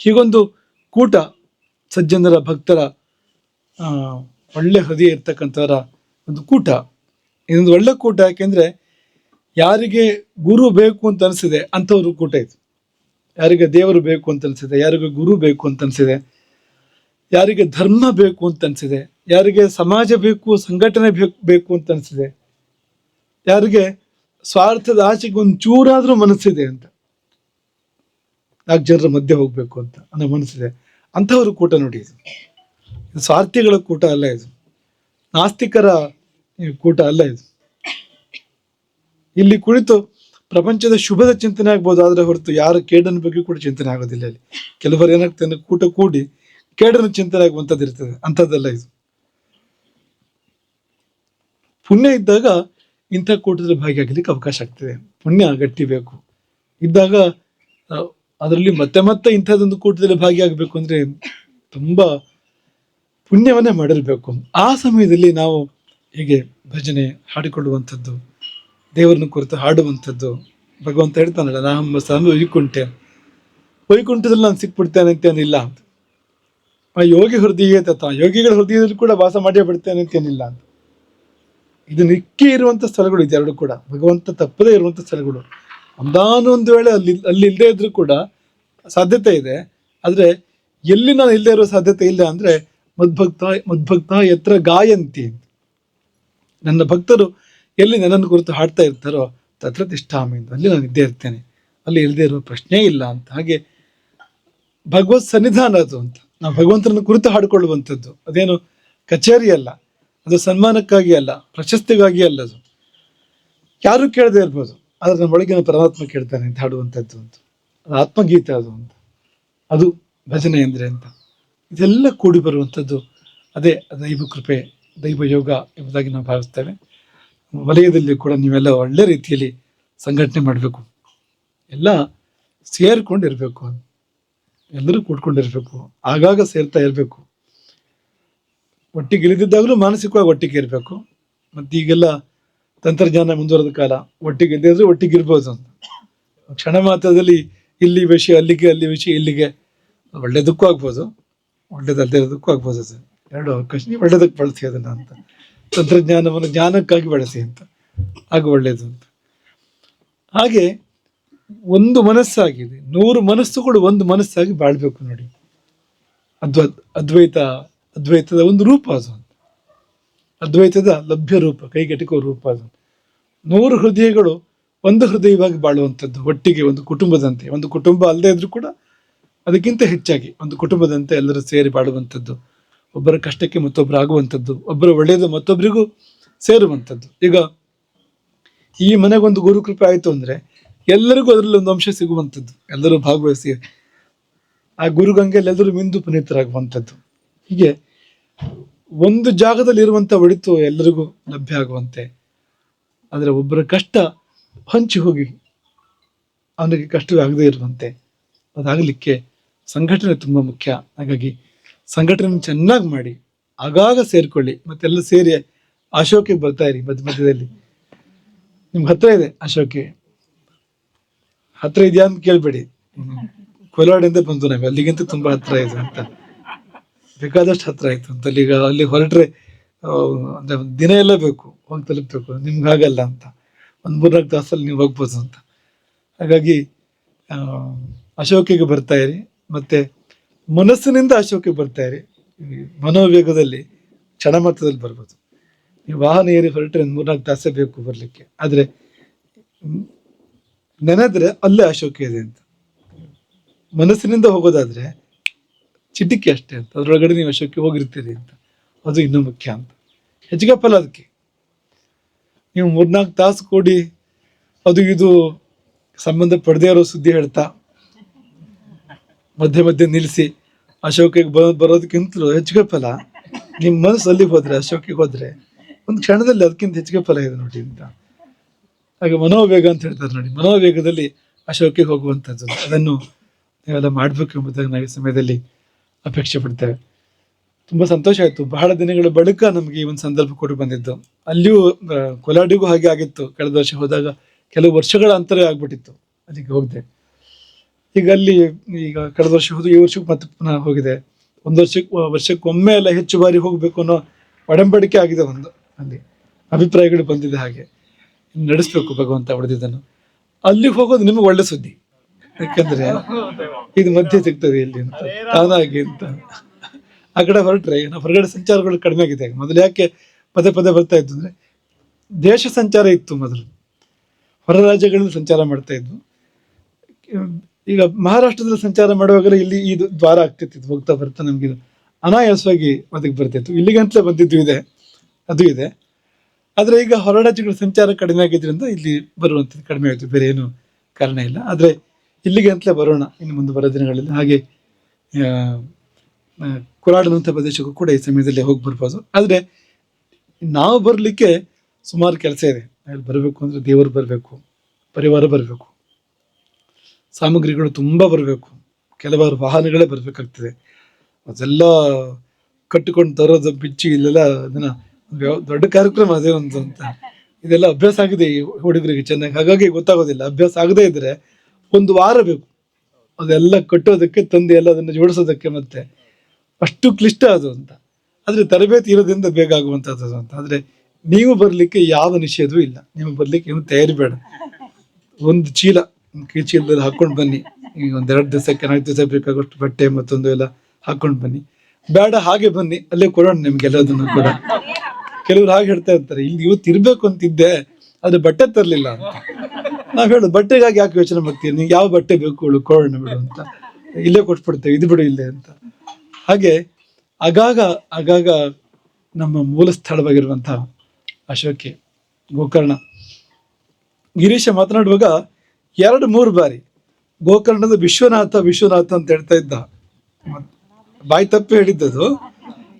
ಹೀಗೊಂದು ಕೂಟ ಸಜ್ಜನರ, ಭಕ್ತರ ಒಳ್ಳೆ ಹೃದಯ ಇರ್ತಕ್ಕಂಥವರ ಒಂದು ಕೂಟ. ಇದೊಂದು ಒಳ್ಳೆ ಕೂಟ ಯಾಕೆಂದ್ರೆ ಯಾರಿಗೆ ಗುರು ಬೇಕು ಅಂತ ಅನಿಸಿದೆ ಅಂಥವ್ರ ಕೂಟ ಇದು. ಯಾರಿಗೆ ದೇವರು ಬೇಕು ಅಂತ ಅನಿಸಿದೆ, ಯಾರಿಗೆ ಗುರು ಬೇಕು ಅಂತ ಅನಿಸಿದೆ, ಯಾರಿಗೆ ಧರ್ಮ ಬೇಕು ಅಂತ ಅನಿಸಿದೆ, ಯಾರಿಗೆ ಸಮಾಜ ಬೇಕು, ಸಂಘಟನೆ ಬೇಕು ಬೇಕು ಅಂತ ಅನಿಸಿದೆ, ಯಾರಿಗೆ ಸ್ವಾರ್ಥದ ಆಚೆಗೆ ಒಂದು ಚೂರಾದ್ರೂ ಮನಸ್ಸಿದೆ ಅಂತ. ನಾಲ್ಕು ಜನರ ಮಧ್ಯೆ ಹೋಗ್ಬೇಕು ಅಂತ ಅನ್ನೋ ಮನಸ್ಸಿದೆ. ಅಂಥವ್ರ ಕೂಟ ನೋಡಿ ಇದು. ಸ್ವಾರ್ಥಿಗಳ ಕೂಟ ಅಲ್ಲ ಇದು. ನಾಸ್ತಿಕರ ಕೂಟ ಅಲ್ಲ ಇದು. ಇಲ್ಲಿ ಕುಳಿತು ಪ್ರಪಂಚದ ಶುಭದ ಚಿಂತನೆ ಆಗ್ಬೋದು, ಆದರೆ ಹೊರತು ಯಾರು ಕೇಡನ ಬಗ್ಗೆ ಕೂಡ ಚಿಂತನೆ ಆಗೋದಿಲ್ಲ ಅಲ್ಲಿ. ಕೆಲವರು ಏನಾಗ್ತದೆ ಕೂಟ ಕೂಡಿ ಕೇಡನ ಚಿಂತನೆ ಆಗುವಂಥದ್ದು ಇರ್ತದೆ, ಅಂಥದ್ದೆಲ್ಲ ಇದು. ಪುಣ್ಯ ಇದ್ದಾಗ ಇಂಥ ಕೂಟದಲ್ಲಿ ಭಾಗಿಯಾಗಲಿಕ್ಕೆ ಅವಕಾಶ ಆಗ್ತದೆ. ಪುಣ್ಯ ಗಟ್ಟಿ ಬೇಕು. ಇದ್ದಾಗ ಅದರಲ್ಲಿ ಮತ್ತೆ ಮತ್ತೆ ಇಂಥದ್ದೊಂದು ಕೂಟದಲ್ಲಿ ಭಾಗಿಯಾಗಬೇಕು ಅಂದ್ರೆ ತುಂಬಾ ಪುಣ್ಯವನ್ನೇ ಮಾಡಿರಬೇಕು ಆ ಸಮಯದಲ್ಲಿ ನಾವು ಹೀಗೆ ಭಜನೆ ಹಾಡಿಕೊಳ್ಳುವಂಥದ್ದು ದೇವರನ್ನು ಕುರಿತು ಹಾಡುವಂಥದ್ದು. ಭಗವಂತ ಹೇಳ್ತಾನಲ್ಲ ನಾನು ಸ್ವಾಮಿ ವೈಕುಂಠೆ. ವೈಕುಂಠದಲ್ಲಿ ನಾನು ಸಿಕ್ಬಿಡ್ತೇನೆ ಅಂತೇನಿಲ್ಲ ಅಂತ. ಆ ಯೋಗಿ ಹೃದಯ ತತ್ವ ಯೋಗಿಗಳ ಹೃದಯದಲ್ಲಿ ಕೂಡ ವಾಸ ಮಾಡೇ ಬಿಡ್ತೇನೆ ಅಂತೇನಿಲ್ಲ ಅಂತ. ಇದು ನಿಕ್ಕಿ ಇರುವಂತ ಸ್ಥಳಗಳು ಇದೆರಡು ಕೂಡ. ಭಗವಂತ ತಪ್ಪದೇ ಇರುವಂಥ ಸ್ಥಳಗಳು. ಅಂದಾನು ಒಂದು ವೇಳೆ ಅಲ್ಲಿ ಅಲ್ಲಿ ಇಲ್ಲದೆ ಇದ್ರೂ ಕೂಡ ಸಾಧ್ಯತೆ ಇದೆ. ಆದ್ರೆ ಎಲ್ಲಿ ನಾನು ಇಲ್ಲದೆ ಇರೋ ಸಾಧ್ಯತೆ ಇಲ್ಲ ಅಂದ್ರೆ ಮದ್ಭಕ್ತ ಮದ್ಭಕ್ತ ಎತ್ರ ಗಾಯಂತಿ ನನ್ನ ಭಕ್ತರು ಎಲ್ಲಿ ನನ್ನನ್ನು ಕುರಿತು ಹಾಡ್ತಾ ಇರ್ತಾರೋ ತತ್ರ ಅಂತ ಅಲ್ಲಿ ನಾನು ಇದ್ದೇ ಇರ್ತೇನೆ. ಅಲ್ಲಿ ಇಲ್ಲದೇ ಇರುವ ಪ್ರಶ್ನೆ ಇಲ್ಲ ಅಂತ. ಹಾಗೆ ಭಗವತ್ ಸನ್ನಿಧಾನ ಅದು ಅಂತ. ನಾವು ಭಗವಂತನ ಕುರಿತು ಹಾಡಿಕೊಳ್ಳುವಂಥದ್ದು. ಅದೇನು ಕಚೇರಿ ಅಲ್ಲ. ಅದು ಸನ್ಮಾನಕ್ಕಾಗಿ ಅಲ್ಲ. ಪ್ರಶಸ್ತಿಗಾಗಿ ಅಲ್ಲ ಅದು. ಯಾರು ಕೇಳದೆ ಇರ್ಬೋದು. ಆದರೆ ನಮ್ಮ ಒಳಗಿನ ಪರಮಾತ್ಮ ಕೇಳ್ತಾನೆ ಅಂತ ಹಾಡುವಂಥದ್ದು ಅಂತ. ಅದು ಆತ್ಮಗೀತೆ ಅದು ಅಂತ. ಅದು ಭಜನೆ ಅಂದ್ರೆ ಅಂತ. ಇದೆಲ್ಲ ಕೂಡಿ ಬರುವಂಥದ್ದು. ಅದೇ ದೈವ ಕೃಪೆ, ದೈವ ಯೋಗ ಎಂಬುದಾಗಿ ನಾವು ಭಾವಿಸ್ತೇವೆ. ವಲಯದಲ್ಲಿ ಕೂಡ ನೀವೆಲ್ಲ ಒಳ್ಳೆ ರೀತಿಯಲ್ಲಿ ಸಂಘಟನೆ ಮಾಡಬೇಕು. ಎಲ್ಲ ಸೇರ್ಕೊಂಡಿರ್ಬೇಕು. ಎಲ್ಲರೂ ಕೂಡ್ಕೊಂಡಿರ್ಬೇಕು. ಆಗಾಗ ಸೇರ್ತಾ ಇರಬೇಕು. ಒಟ್ಟಿಗೆ ಇಳಿದಿದ್ದಾಗಲೂ ಮಾನಸಿಕವಾಗಿ ಒಟ್ಟಿಗೆ ಇರಬೇಕು. ಮತ್ತು ಈಗೆಲ್ಲ ತಂತ್ರಜ್ಞಾನ ಮುಂದುವರೆದ ಕಾಲ ಒಟ್ಟಿಗೆ ಇದ್ದಿದ್ರೆ ಒಟ್ಟಿಗೆ ಇರ್ಬೋದು ಅಂತ. ಕ್ಷಣ ಮಾತ್ರದಲ್ಲಿ ಇಲ್ಲಿ ವಿಷಯ, ಅಲ್ಲಿಗೆ, ಅಲ್ಲಿ ವಿಷಯ, ಇಲ್ಲಿಗೆ ಒಳ್ಳೆದಕ್ಕೂ ಆಗ್ಬೋದು. ಒಳ್ಳೇದಲ್ಲದೆ ಇರೋದಕ್ಕೂ ಆಗ್ಬೋದು ಸರ್. ಎರಡು ಅವಕಾಶ. ಒಳ್ಳೇದಕ್ಕೆ ಬಳಸಿ ಅದನ್ನು ಅಂತ. ತಂತ್ರಜ್ಞಾನವನ್ನು ಜ್ಞಾನಕ್ಕಾಗಿ ಬಳಸಿ ಅಂತ. ಹಾಗೆ ಒಳ್ಳೆಯದು ಅಂತ. ಹಾಗೆ ಒಂದು ಮನಸ್ಸಾಗಿದೆ. ನೂರು ಮನಸ್ಸುಗಳು ಒಂದು ಮನಸ್ಸಾಗಿ ಬಾಳ್ಬೇಕು ನೋಡಿ. ಅದ್ವ, ಅದ್ವೈತ, ಅದ್ವೈತದ ಒಂದು ರೂಪ ಅದು ಅದ್ವೈತದ ಲಭ್ಯ ರೂಪ, ಕೈಗೆಟಕುವ ರೂಪ ಅದು. ನೂರು ಹೃದಯಗಳು ಒಂದು ಹೃದಯವಾಗಿ ಬಾಳುವಂಥದ್ದು, ಒಟ್ಟಿಗೆ ಒಂದು ಕುಟುಂಬದಂತೆ. ಒಂದು ಕುಟುಂಬ ಅಲ್ಲದೆ ಇದ್ರೂ ಕೂಡ ಅದಕ್ಕಿಂತ ಹೆಚ್ಚಾಗಿ ಒಂದು ಕುಟುಂಬದಂತೆ ಎಲ್ಲರೂ ಸೇರಿ ಬಾಳುವಂಥದ್ದು. ಒಬ್ಬರ ಕಷ್ಟಕ್ಕೆ ಮತ್ತೊಬ್ಬರು ಆಗುವಂಥದ್ದು, ಒಬ್ಬರ ಒಳ್ಳೆಯದು ಮತ್ತೊಬ್ಬರಿಗೂ ಸೇರುವಂಥದ್ದು. ಈಗ ಈ ಮನೆಗೊಂದು ಗುರುಕೃಪೆ ಆಯಿತು ಅಂದ್ರೆ ಎಲ್ಲರಿಗೂ ಅದರಲ್ಲಿ ಒಂದು ಅಂಶ ಸಿಗುವಂಥದ್ದು. ಎಲ್ಲರೂ ಭಾಗವಹಿಸಿ ಆ ಗುರುಗಂಗೆಯಲ್ಲಿ ಎಲ್ಲರೂ ಮಿಂದು ಪುನೀತರಾಗುವಂಥದ್ದು. ಹೀಗೆ ಒಂದು ಜಾಗದಲ್ಲಿ ಇರುವಂಥ ಒಳಿತು ಎಲ್ಲರಿಗೂ ಲಭ್ಯ ಆಗುವಂತೆ. ಆದರೆ ಒಬ್ಬರ ಕಷ್ಟ ಹಂಚಿ ಹೋಗಿ ಅವನಿಗೆ ಕಷ್ಟವೇ ಆಗದೇ ಇರುವಂತೆ. ಅದಾಗಲಿಕ್ಕೆ ಸಂಘಟನೆ ತುಂಬ ಮುಖ್ಯ. ಹಾಗಾಗಿ ಸಂಘಟನೆ ಚೆನ್ನಾಗಿ ಮಾಡಿ, ಆಗಾಗ ಸೇರ್ಕೊಳ್ಳಿ, ಮತ್ತೆಲ್ಲ ಸೇರಿ ಅಶೋಕಿಗೆ ಬರ್ತಾ ಇರಿ ಮಧ್ಯ ಮಧ್ಯದಲ್ಲಿ. ನಿಮ್ಗೆ ಹತ್ರ ಇದೆ ಅಶೋಕಿ ಹತ್ರ ಇದೆಯಾ ಅಂತ ಕೇಳ್ಬೇಡಿ. ಕೋಲಾಡಿಂದ ಬಂತು ನಮಗೆ ಅಲ್ಲಿಗಿಂತ ತುಂಬಾ ಹತ್ರ ಇದೆ ಅಂತ. ಬೇಕಾದಷ್ಟು ಹತ್ರ ಆಯ್ತು ಅಂತ. ಅಲ್ಲಿಗ ಅಲ್ಲಿ ಹೊರಟ್ರೆ ಅಂದ್ರೆ ದಿನ ಎಲ್ಲ ಬೇಕು, ಹೋಗಿ ತಲುಪಬೇಕು. ನಿಮ್ಗೆ ಆಗಲ್ಲ ಅಂತ. ಒಂದ್ ಮೂರ್ನಾಲ್ಕು ತಾಸಲ್ಲಿ ನೀವು ಹೋಗ್ಬೋದು ಅಂತ. ಹಾಗಾಗಿ ಅಶೋಕಿಗೆ ಬರ್ತಾ ಇರಿ. ಮತ್ತೆ ಮನಸ್ಸಿನಿಂದ ಅಶೋಕಿ ಬರ್ತಾ ಇರಿ ಮನೋವೇಗದಲ್ಲಿ ಕ್ಷಣಮತದಲ್ಲಿ ಬರ್ಬೋದು. ನೀವು ವಾಹನ ಏರಿ ಹೊರಟ್ರೆ ಒಂದು ಮೂರ್ನಾಲ್ಕು ತಾಸೇ ಬೇಕು ಬರಲಿಕ್ಕೆ. ಆದರೆ, ನೆನೆದ್ರೆ ಅಲ್ಲೇ ಅಶೋಕ ಇದೆ ಅಂತ. ಮನಸ್ಸಿನಿಂದ ಹೋಗೋದಾದ್ರೆ, ಚಿಟಿಕೆ ಅಷ್ಟೇ ಅಂತ. ಅದರೊಳಗಡೆ ನೀವು ಅಶೋಕಕ್ಕೆ ಹೋಗಿರ್ತೀರಿ ಅಂತ. ಅದು ಇನ್ನೂ ಮುಖ್ಯ ಅಂತ. ಹೆಚ್ಚಿಗೆ ಫಲ ಅದಕ್ಕೆ. ನೀವು ಮೂರ್ನಾಲ್ಕು ತಾಸು ಕೂಡಿ ಅದು ಇದು ಸಂಬಂಧ ಪಡೆದೇ ಇರೋ ಸುದ್ದಿ ಹೇಳ್ತಾ, ಮಧ್ಯೆ ಮಧ್ಯೆ ನಿಲ್ಲಿಸಿ ಅಶೋಕಿಗೆ ಬ ಬರೋದಕ್ಕಿಂತಲೂ ಹೆಚ್ಚಿಗೆ ಫಲ ನಿಮ್ಮ ಮನಸ್ಸು ಅಲ್ಲಿಗೆ ಹೋದ್ರೆ, ಅಶೋಕಿಗೆ ಹೋದ್ರೆ, ಒಂದು ಕ್ಷಣದಲ್ಲಿ ಅದಕ್ಕಿಂತ ಹೆಚ್ಚಿಗೆ ಫಲ ಇದೆ ನೋಡಿ ಅಂತ. ಹಾಗೆ ಮನೋವೇಗ ಅಂತ ಹೇಳ್ತಾರೆ ನೋಡಿ. ಮನೋವೇಗದಲ್ಲಿ ಅಶೋಕಿಗೆ ಹೋಗುವಂಥದ್ದು ಅದನ್ನು ನೀವೆಲ್ಲ ಮಾಡಬೇಕು ಎಂಬುದಾಗಿ ನಾವು ಈ ಸಮಯದಲ್ಲಿ ಅಪೇಕ್ಷೆ ಪಡ್ತೇವೆ. ತುಂಬ ಸಂತೋಷ ಆಯಿತು. ಬಹಳ ದಿನಗಳ ಬಳಿಕ ನಮಗೆ ಈ ಒಂದು ಸಂದರ್ಭ ಕೊಟ್ಟು ಬಂದಿದ್ದು. ಅಲ್ಲಿಯೂ ಕೊಲಾಡಿಗೂ ಹಾಗೆ ಆಗಿತ್ತು. ಕಳೆದ ವರ್ಷ ಹೋದಾಗ ಕೆಲವು ವರ್ಷಗಳ ಅಂತರ ಆಗ್ಬಿಟ್ಟಿತ್ತು. ಅಲ್ಲಿಗೆ ಹೋಗದೆ. ಈಗ ಅಲ್ಲಿ ಈಗ ಕಳೆದ ವರ್ಷ ಹೋದ ಈ ವರ್ಷಕ್ಕೆ ಮತ್ತೆ ಪುನಃ ಹೋಗಿದೆ. ಒಂದು ವರ್ಷಕ್ಕೆ ವರ್ಷಕ್ಕೊಮ್ಮೆ ಎಲ್ಲ ಹೆಚ್ಚು ಬಾರಿ ಹೋಗಬೇಕು ಅನ್ನೋ ಒಡಂಬಡಿಕೆ ಆಗಿದೆ ಒಂದು ಅಲ್ಲಿ. ಅಭಿಪ್ರಾಯಗಳು ಬಂದಿದೆ ಹಾಗೆ. ನಡೆಸ್ಬೇಕು ಭಗವಂತ ಹೊಡೆದಿದ್ದನ್ನು. ಅಲ್ಲಿ ಹೋಗೋದು ನಿಮಗೆ ಒಳ್ಳೆ ಸುದ್ದಿ. ಯಾಕಂದ್ರೆ ಇದು ಮಧ್ಯೆ ಸಿಗ್ತದೆ ಇಲ್ಲಿ ಅಂತ. ತಾನಾಗಿ ಅಂತ. ಆ ಕಡೆ ಹೊರಟ್ರೆ ನಾವು ಹೊರಗಡೆ ಸಂಚಾರಗಳು ಕಡಿಮೆ ಆಗಿದೆ. ಮೊದಲು ಯಾಕೆ ಪದೇ ಪದೇ ಬರ್ತಾ ಇದ್ದು ಅಂದ್ರೆ ದೇಶ ಸಂಚಾರ ಇತ್ತು ಮೊದಲು. ಹೊರ ರಾಜ್ಯಗಳಲ್ಲಿ ಸಂಚಾರ ಮಾಡ್ತಾ ಇದ್ವು ಈಗ ಮಹಾರಾಷ್ಟ್ರದಲ್ಲಿ ಸಂಚಾರ ಮಾಡುವಾಗಲೇ ಇಲ್ಲಿ ಇದು ದ್ವಾರ ಆಗ್ತಿತ್ತು ಹೋಗ್ತಾ ಬರ್ತಾ ನಮ್ಗೆ ಇದು. ಅನಾಯಾಸವಾಗಿ ಅದಕ್ಕೆ ಬರ್ತಿತ್ತು. ಇಲ್ಲಿಗಂತಲೇ ಬಂದಿದ್ದು ಇದೆ ಅದು ಇದೆ. ಆದರೆ ಈಗ ಹೊರ ರಾಜ್ಯಗಳ ಸಂಚಾರ ಕಡಿಮೆ ಆಗಿದ್ರಿಂದ ಇಲ್ಲಿ ಬರುವಂಥದ್ದು ಕಡಿಮೆ ಆಯಿತು. ಬೇರೆ ಏನು ಕಾರಣ ಇಲ್ಲ. ಆದರೆ ಇಲ್ಲಿಗೆ ಅಂತಲೇ ಬರೋಣ ಇನ್ನು ಮುಂದೆ ಬರೋ ದಿನಗಳಲ್ಲಿ. ಹಾಗೆ ಆ, ಪ್ರದೇಶಕ್ಕೂ ಕೂಡ ಈ ಸಮಯದಲ್ಲಿ ಹೋಗಿ ಬರ್ಬೋದು. ಆದರೆ ನಾವು ಬರಲಿಕ್ಕೆ ಸುಮಾರು ಕೆಲಸ ಇದೆ. ಅಲ್ಲಿ ಬರಬೇಕು ಅಂದರೆ ದೇವರು ಬರಬೇಕು ಪರಿವಾರ ಬರಬೇಕು. ಸಾಮಗ್ರಿಗಳು ತುಂಬ ಬರಬೇಕು. ಕೆಲವಾರು ವಾಹನಗಳೇ ಬರಬೇಕಾಗ್ತದೆ. ಅದೆಲ್ಲ ಕಟ್ಟಿಕೊಂಡು ತರೋದು ಬಿಚ್ಚಿ ಇಲ್ಲೆಲ್ಲ ಅದನ್ನ ದೊಡ್ಡ ಕಾರ್ಯಕ್ರಮ ಅದೇ ಒಂದು ಅಂತ. ಇದೆಲ್ಲ ಅಭ್ಯಾಸ ಆಗಿದೆ ಈ ಹುಡುಗರಿಗೆ ಚೆನ್ನಾಗಿ. ಹಾಗಾಗಿ ಗೊತ್ತಾಗೋದಿಲ್ಲ. ಅಭ್ಯಾಸ ಆಗದೇ ಇದ್ರೆ ಒಂದು ವಾರ ಬೇಕು. ಅದೆಲ್ಲ ಕಟ್ಟೋದಕ್ಕೆ, ತಂದು ಎಲ್ಲ ಅದನ್ನು ಜೋಡಿಸೋದಕ್ಕೆ ಮತ್ತೆ ಅಷ್ಟು ಕ್ಲಿಷ್ಟ ಅದು ಅಂತ. ಆದರೆ ತರಬೇತಿ ಇರೋದ್ರಿಂದ ಬೇಗ ಆಗುವಂಥದ್ದು ಅಂತ. ಆದರೆ ನೀವು ಬರಲಿಕ್ಕೆ ಯಾವ ನಿಷೇಧವೂ ಇಲ್ಲ. ನೀವು ಬರಲಿಕ್ಕೆ ಏನು ತಯಾರಿ ಬೇಡ. ಒಂದು ಚೀಲ. ಒಂದು ಹಾಕೊಂಡ್ ಬನ್ನಿ. ಈಗ ಒಂದೆರಡು ದಿವಸಕ್ಕೆ, ನಾಲ್ಕು ದಿವಸ ಬೇಕಾಗೋಷ್ಟು ಬಟ್ಟೆ ಮತ್ತೊಂದು ಎಲ್ಲ ಹಾಕೊಂಡು ಬನ್ನಿ. ಬೇಡ, ಹಾಗೆ ಬನ್ನಿ. ಅಲ್ಲೇ ಕೊಡೋಣ ನಿಮ್ಗೆ ಎಲ್ಲದನ್ನು ಕೂಡ. ಕೆಲವ್ರು ಹಾಗೆ ಹೇಳ್ತಾ ಇರ್ತಾರೆ, ಇಲ್ಲಿ ಇವತ್ತು ಇರ್ಬೇಕು ಅಂತಿದ್ದೆ, ಆದ್ರೆ ಬಟ್ಟೆ ತರಲಿಲ್ಲ ಅಂತ. ನಾವ್ ಹೇಳೋದು, ಬಟ್ಟೆಗಾಗಿ ಯಾಕೆ ಯೋಚನೆ ಮಾಡ್ತೀವಿ ನಿಂಗೆ ಯಾವ ಬಟ್ಟೆ ಬೇಕು ಹೇಳು, ಕೊಡೋಣ ಬಿಡು ಅಂತ. ಇಲ್ಲೇ ಕೊಟ್ಬಿಡ್ತೇವೆ, ಇದು ಬಿಡು ಇಲ್ಲೇ ಅಂತ. ಹಾಗೆ ಆಗಾಗ ಆಗಾಗ ನಮ್ಮ ಮೂಲ ಸ್ಥಳವಾಗಿರುವಂತಹ ಅಶೋಕೆ ಗೋಕರ್ಣ. ಗಿರೀಶ ಮಾತನಾಡುವಾಗ ಎರಡು ಮೂರು ಬಾರಿ ಗೋಕರ್ಣದ ವಿಶ್ವನಾಥ ವಿಶ್ವನಾಥ ಅಂತ ಹೇಳ್ತಾ ಇದ್ದ. ಬಾಯಿ ತಪ್ಪು ಹೇಳಿದ್ದದು.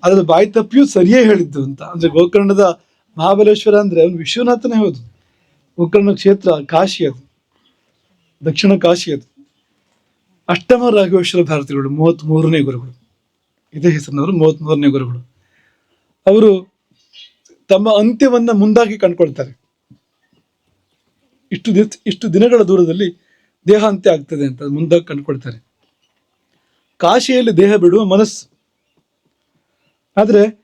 ಅದ್ರ ಬಾಯಿ ತಪ್ಪಿಯೂ ಸರಿಯೇ ಹೇಳಿದ್ದು ಅಂತ. ಅಂದ್ರೆ ಗೋಕರ್ಣದ ಮಹಾಬಲೇಶ್ವರ ಅಂದ್ರೆ ಅವನು ವಿಶ್ವನಾಥನೇ ಹೌದು. ಗೋಕರ್ಣ ಕ್ಷೇತ್ರ ಕಾಶಿ ಅದು. ದಕ್ಷಿಣ ಕಾಶಿ ಅದು. ಅಷ್ಟಮ ರಾಘವೇಶ್ವರ ಭಾರತಿಗಳು ಮೂವತ್ತ್ ಮೂರನೇ ಗುರುಗಳು. ಇದೇ ಹೆಸರಿನವರು ಮೂವತ್ತ್ ಮೂರನೇ ಗುರುಗಳು. ಅವರು ತಮ್ಮ ಅಂತ್ಯವನ್ನ ಮುಂದಾಗಿ ಕಂಡ್ಕೊಳ್ತಾರೆ. ಇಷ್ಟು ದಿನ, ಇಷ್ಟು ದಿನಗಳ ದೂರದಲ್ಲಿ ದೇಹಾಂತ್ಯ ಆಗ್ತದೆ ಅಂತ ಮುಂದಾಗಿ ಕಂಡುಕೊಳ್ತಾರೆ. ಕಾಶಿಯಲ್ಲಿ ದೇಹ ಬಿಡುವ ಮನಸ್ಸು. ಆದರೆ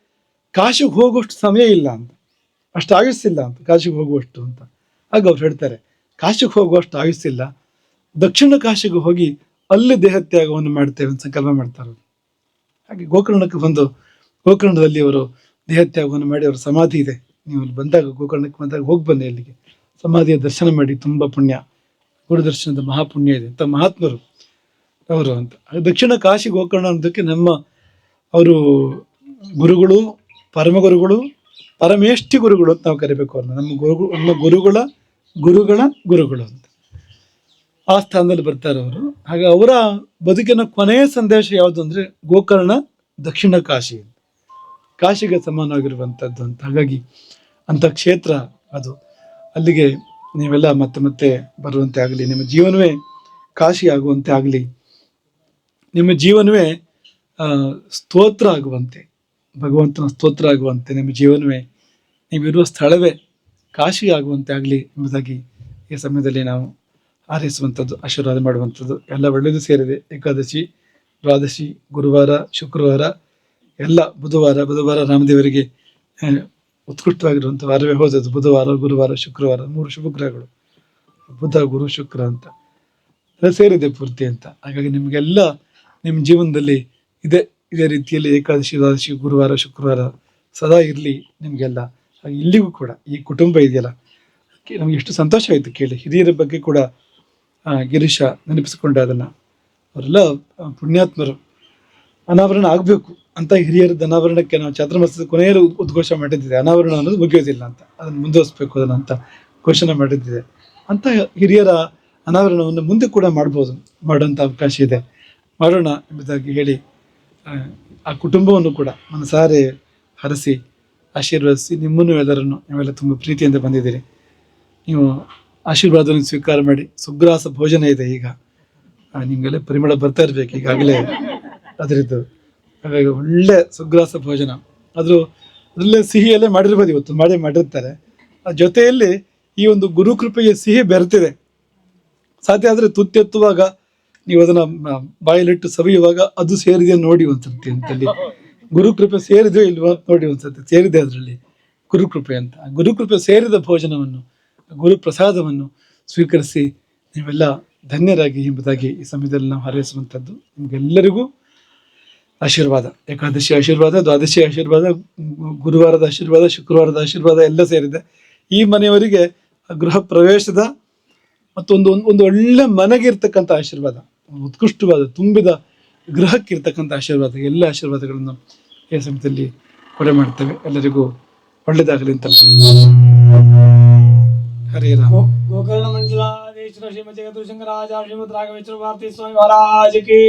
ಕಾಶಿಗೆ ಹೋಗುವಷ್ಟು ಸಮಯ ಇಲ್ಲ ಅಂತ. ಅಷ್ಟು ಆಯುಸ್ಸಿಲ್ಲ ಅಂತ, ಕಾಶಿಗೆ ಹೋಗುವಷ್ಟು ಅಂತ. ಆಗ ಅವ್ರು ಹೇಳ್ತಾರೆ, ಕಾಶಿಗೆ ಹೋಗುವಷ್ಟು ಆಯುಸ್ಸಿಲ್ಲ. ದಕ್ಷಿಣ ಕಾಶಿಗೆ ಹೋಗಿ ಅಲ್ಲಿ ದೇಹತ್ಯಾಗವನ್ನು ಮಾಡ್ತೇವೆ ಅಂತ ಸಂಕಲ್ಪ ಮಾಡ್ತಾರೆ ಹಾಗೆ ಗೋಕರ್ಣಕ್ಕೆ ಬಂದು, ಗೋಕರ್ಣದಲ್ಲಿ ಅವರು ದೇಹತ್ಯಾಗವನ್ನು ಮಾಡಿ, ಅವರ ಸಮಾಧಿ ಇದೆ. ನೀವು ಇಲ್ಲಿ ಬಂದಾಗ, ಗೋಕರ್ಣಕ್ಕೆ ಬಂದಾಗ ಹೋಗಿ ಬನ್ನಿ ಅಲ್ಲಿಗೆ. ಸಮಾಧಿಯ ದರ್ಶನ ಮಾಡಿ ತುಂಬ ಪುಣ್ಯ. ಗುರುದರ್ಶನದ ಮಹಾಪುಣ್ಯ ಇದೆ. ಅಂತ ಮಹಾತ್ಮರು ಅವರು ಅಂತ. ದಕ್ಷಿಣ ಕಾಶಿ ಗೋಕರ್ಣ ಅನ್ನೋದಕ್ಕೆ ನಮ್ಮ ಅವರು ಗುರುಗಳು ಪರಮ ಗುರುಗಳು ಪರಮೇಷ್ಠಿ ಗುರುಗಳು ಅಂತ ನಾವು ಕರಿಬೇಕು ಅವ್ರನ್ನ. ನಮ್ಮ ಗುರುಗಳು ನಮ್ಮ ಗುರುಗಳ ಗುರುಗಳ ಗುರುಗಳು ಅಂತ. ಆ ಸ್ಥಾನದಲ್ಲಿ ಬರ್ತಾರೆ ಅವರು. ಹಾಗೆ ಅವರ ಬದುಕಿನ ಕೊನೆಯ ಸಂದೇಶ ಯಾವುದು ಅಂದ್ರೆ ಗೋಕರ್ಣ ದಕ್ಷಿಣ ಕಾಶಿ ಕಾಶಿಗೆ ಸಮಾನವಾಗಿರುವಂಥದ್ದು ಅಂತ. ಹಾಗಾಗಿ ಅಂಥ ಕ್ಷೇತ್ರ ಅದು. ಅಲ್ಲಿಗೆ ನೀವೆಲ್ಲ ಮತ್ತೆ ಮತ್ತೆ ಬರುವಂತೆ ಆಗಲಿ, ನಿಮ್ಮ ಜೀವನವೇ ಕಾಶಿ ಆಗುವಂತೆ ಆಗಲಿ, ನಿಮ್ಮ ಜೀವನವೇ ಸ್ತೋತ್ರ ಆಗುವಂತೆ, ಭಗವಂತನ ಸ್ತೋತ್ರ ಆಗುವಂತೆ, ನಿಮ್ಮ ಜೀವನವೇ, ನೀವಿರುವ ಸ್ಥಳವೇ ಕಾಶಿ ಆಗುವಂತೆ ಆಗಲಿ ಎಂಬುದಾಗಿ ಈ ಸಮಯದಲ್ಲಿ ನಾವು ಹಾರೈಸುವಂಥದ್ದು ಆಶೀರ್ವಾದ ಮಾಡುವಂಥದ್ದು, ಎಲ್ಲ ಒಳ್ಳೆಯದು ಸೇರಿದೆ. ಏಕಾದಶಿ, ದ್ವಾದಶಿ, ಗುರುವಾರ, ಶುಕ್ರವಾರ, ಎಲ್ಲ ಬುಧವಾರ ಬುಧವಾರ ರಾಮದೇವರಿಗೆ ಉತ್ಕೃಷ್ಟವಾಗಿರುವಂಥ ವಾರವೇ ಹೋದದ್ದು ಬುಧವಾರ, ಗುರುವಾರ, ಶುಕ್ರವಾರ, ಮೂರು ಶುಭಗ್ರಹಗಳು. ಬುಧ, ಗುರು, ಶುಕ್ರ ಅಂತ. ಎಲ್ಲ ಸೇರಿದೆ ಪೂರ್ತಿ ಅಂತ. ಹಾಗಾಗಿ ನಿಮಗೆಲ್ಲ ನಿಮ್ಮ ಜೀವನದಲ್ಲಿ ಇದೇ ಇದೇ ರೀತಿಯಲ್ಲಿ ಏಕಾದಶಿ, ದ್ವಾದಶಿ, ಗುರುವಾರ, ಶುಕ್ರವಾರ ಸದಾ ಇರಲಿ ನಿಮಗೆಲ್ಲ. ಇಲ್ಲಿಗೂ ಕೂಡ ಈ ಕುಟುಂಬ ಇದೆಯಲ್ಲ ನಮಗೆ ಎಷ್ಟು ಸಂತೋಷ ಆಯಿತು ಕೇಳಿ. ಹಿರಿಯರ ಬಗ್ಗೆ ಕೂಡ ಗಿರೀಶ ನೆನಪಿಸಿಕೊಂಡೆ ಅದನ್ನು. ಅವರೆಲ್ಲ ಪುಣ್ಯಾತ್ಮರು. ಅನಾವರಣ ಆಗಬೇಕು. ಅಂತ ಹಿರಿಯರ ಅನಾವರಣಕ್ಕೆ ನಾವು ಚಾತುರ್ಮಾಸದ ಕೊನೆಯಲ್ಲಿ ಉದ್- ಉದ್ಘೋಷ ಮಾಡಿದ್ದಿದೆ. ಅನಾವರಣ ಅನ್ನೋದು ಮುಗಿಯೋದಿಲ್ಲ ಅಂತ. ಅದನ್ನು ಮುಂದುವರಿಸಬೇಕು ಅದನ್ನು ಅಂತ ಘೋಷಣೆ ಮಾಡಿದ್ದಿದೆ. ಅಂತ ಹಿರಿಯರ ಅನಾವರಣವನ್ನು ಮುಂದೆ ಕೂಡ ಮಾಡ್ಬೋದು ಮಾಡುವಂಥ ಅವಕಾಶ ಇದೆ. ಮಾಡೋಣ ಎಂಬುದಾಗಿ ಹೇಳಿ ಆ, ಕುಟುಂಬವನ್ನು ಕೂಡ ಮನಸಾರೆ ಹರಸಿ ಆಶೀರ್ವದಿಸಿ ನಿಮ್ಮನ್ನು ಎಲ್ಲರನ್ನು ನೀವೆಲ್ಲ ತುಂಬ ಪ್ರೀತಿಯಿಂದ ಬಂದಿದ್ದೀರಿ. ನೀವು ಆಶೀರ್ವಾದವನ್ನು ಸ್ವೀಕಾರ ಮಾಡಿ ಸುಗ್ರಾಸ ಭೋಜನ ಇದೆ ಈಗ. ನಿಮಗೆಲ್ಲ ಪರಿಮಳ ಬರ್ತಾ ಇರಬೇಕು ಈಗಾಗಲೇ. ಅದರದ್ದು ಹಾಗಾಗಿ ಒಳ್ಳೆ ಸುಗ್ರಾಸ ಭೋಜನ. ಆದರೂ ಅದರಲ್ಲೇ ಸಿಹಿಯಲ್ಲೇ ಮಾಡಿರ್ಬೋದು ಇವತ್ತು, ಮಾಡೇ ಮಾಡಿರ್ತಾರೆ. ಆ ಜೊತೆಯಲ್ಲಿ ಈ ಒಂದು ಗುರುಕೃಪೆಯ ಸಿಹಿ ಬೆರೆತಿದೆ. ಸಾಧ್ಯ ಆದರೆ ತುತ್ತೆತ್ತುವಾಗ ನೀವು ಅದನ್ನ ಬಾಯಲ್ಲಿಟ್ಟು ಸವಿಯುವಾಗ ಅದು ಸೇರಿದೆ ನೋಡಿ ಒಂದ್ಸತಿ ಅಂತಲ್ಲಿ ಗುರುಕೃಪೆ ಸೇರಿದೆ ಇಲ್ವಾ ನೋಡಿ ಒಂದ್ಸತಿ ಸೇರಿದೆ ಅದರಲ್ಲಿ. ಗುರುಕೃಪೆ ಅಂತ. ಗುರುಕೃಪೆ ಸೇರಿದ ಭೋಜನವನ್ನು, ಗುರು ಪ್ರಸಾದವನ್ನು ಸ್ವೀಕರಿಸಿ ನೀವೆಲ್ಲ ಧನ್ಯರಾಗಿ ಎಂಬುದಾಗಿ ಈ ಸಮಯದಲ್ಲಿ ನಾವು ಹಾರೈಸುವಂಥದ್ದು ನಿಮಗೆಲ್ಲರಿಗೂ ಆಶೀರ್ವಾದ, ಏಕಾದಶಿ ಆಶೀರ್ವಾದ, ದ್ವಾದಶಿ ಆಶೀರ್ವಾದ, ಗುರುವಾರದ ಆಶೀರ್ವಾದ, ಶುಕ್ರವಾರದ ಆಶೀರ್ವಾದ ಎಲ್ಲ ಸೇರಿದೆ. ಈ ಮನೆಯವರಿಗೆ ಗೃಹ ಪ್ರವೇಶದ ಮತ್ತೊಂದು ಒಂದು ಒಂದು ಒಳ್ಳೆ ಮನೆಗಿರ್ತಕ್ಕಂಥ ಆಶೀರ್ವಾದ, ಉತ್ಕೃಷ್ಟವಾದ, ತುಂಬಿದ ಗೃಹಕ್ಕಿರ್ತಕ್ಕಂಥ ಆಶೀರ್ವಾದ, ಎಲ್ಲ ಆಶೀರ್ವಾದಗಳನ್ನು ಈ ಸಮಯದಲ್ಲಿ ಕೊಡೆ ಮಾಡ್ತೇವೆ. ಎಲ್ಲರಿಗೂ ಒಳ್ಳೆಯದಾಗಲಿ ಅಂತ ಹರೇ ರಾಮ. ಗೋಕರ್ಣ ಮಂಜುಳಾಧೀಶ್ವರ ಶ್ರೀಮತಿ ಗದುಶಂಕರಾಜ ಶ್ರೀಮತ್ ರಾಘವೇಶ್ವರ ಭಾರತೀ ಸ್ವಾಮಿ ಮಹಾರಾಜ ಕಿ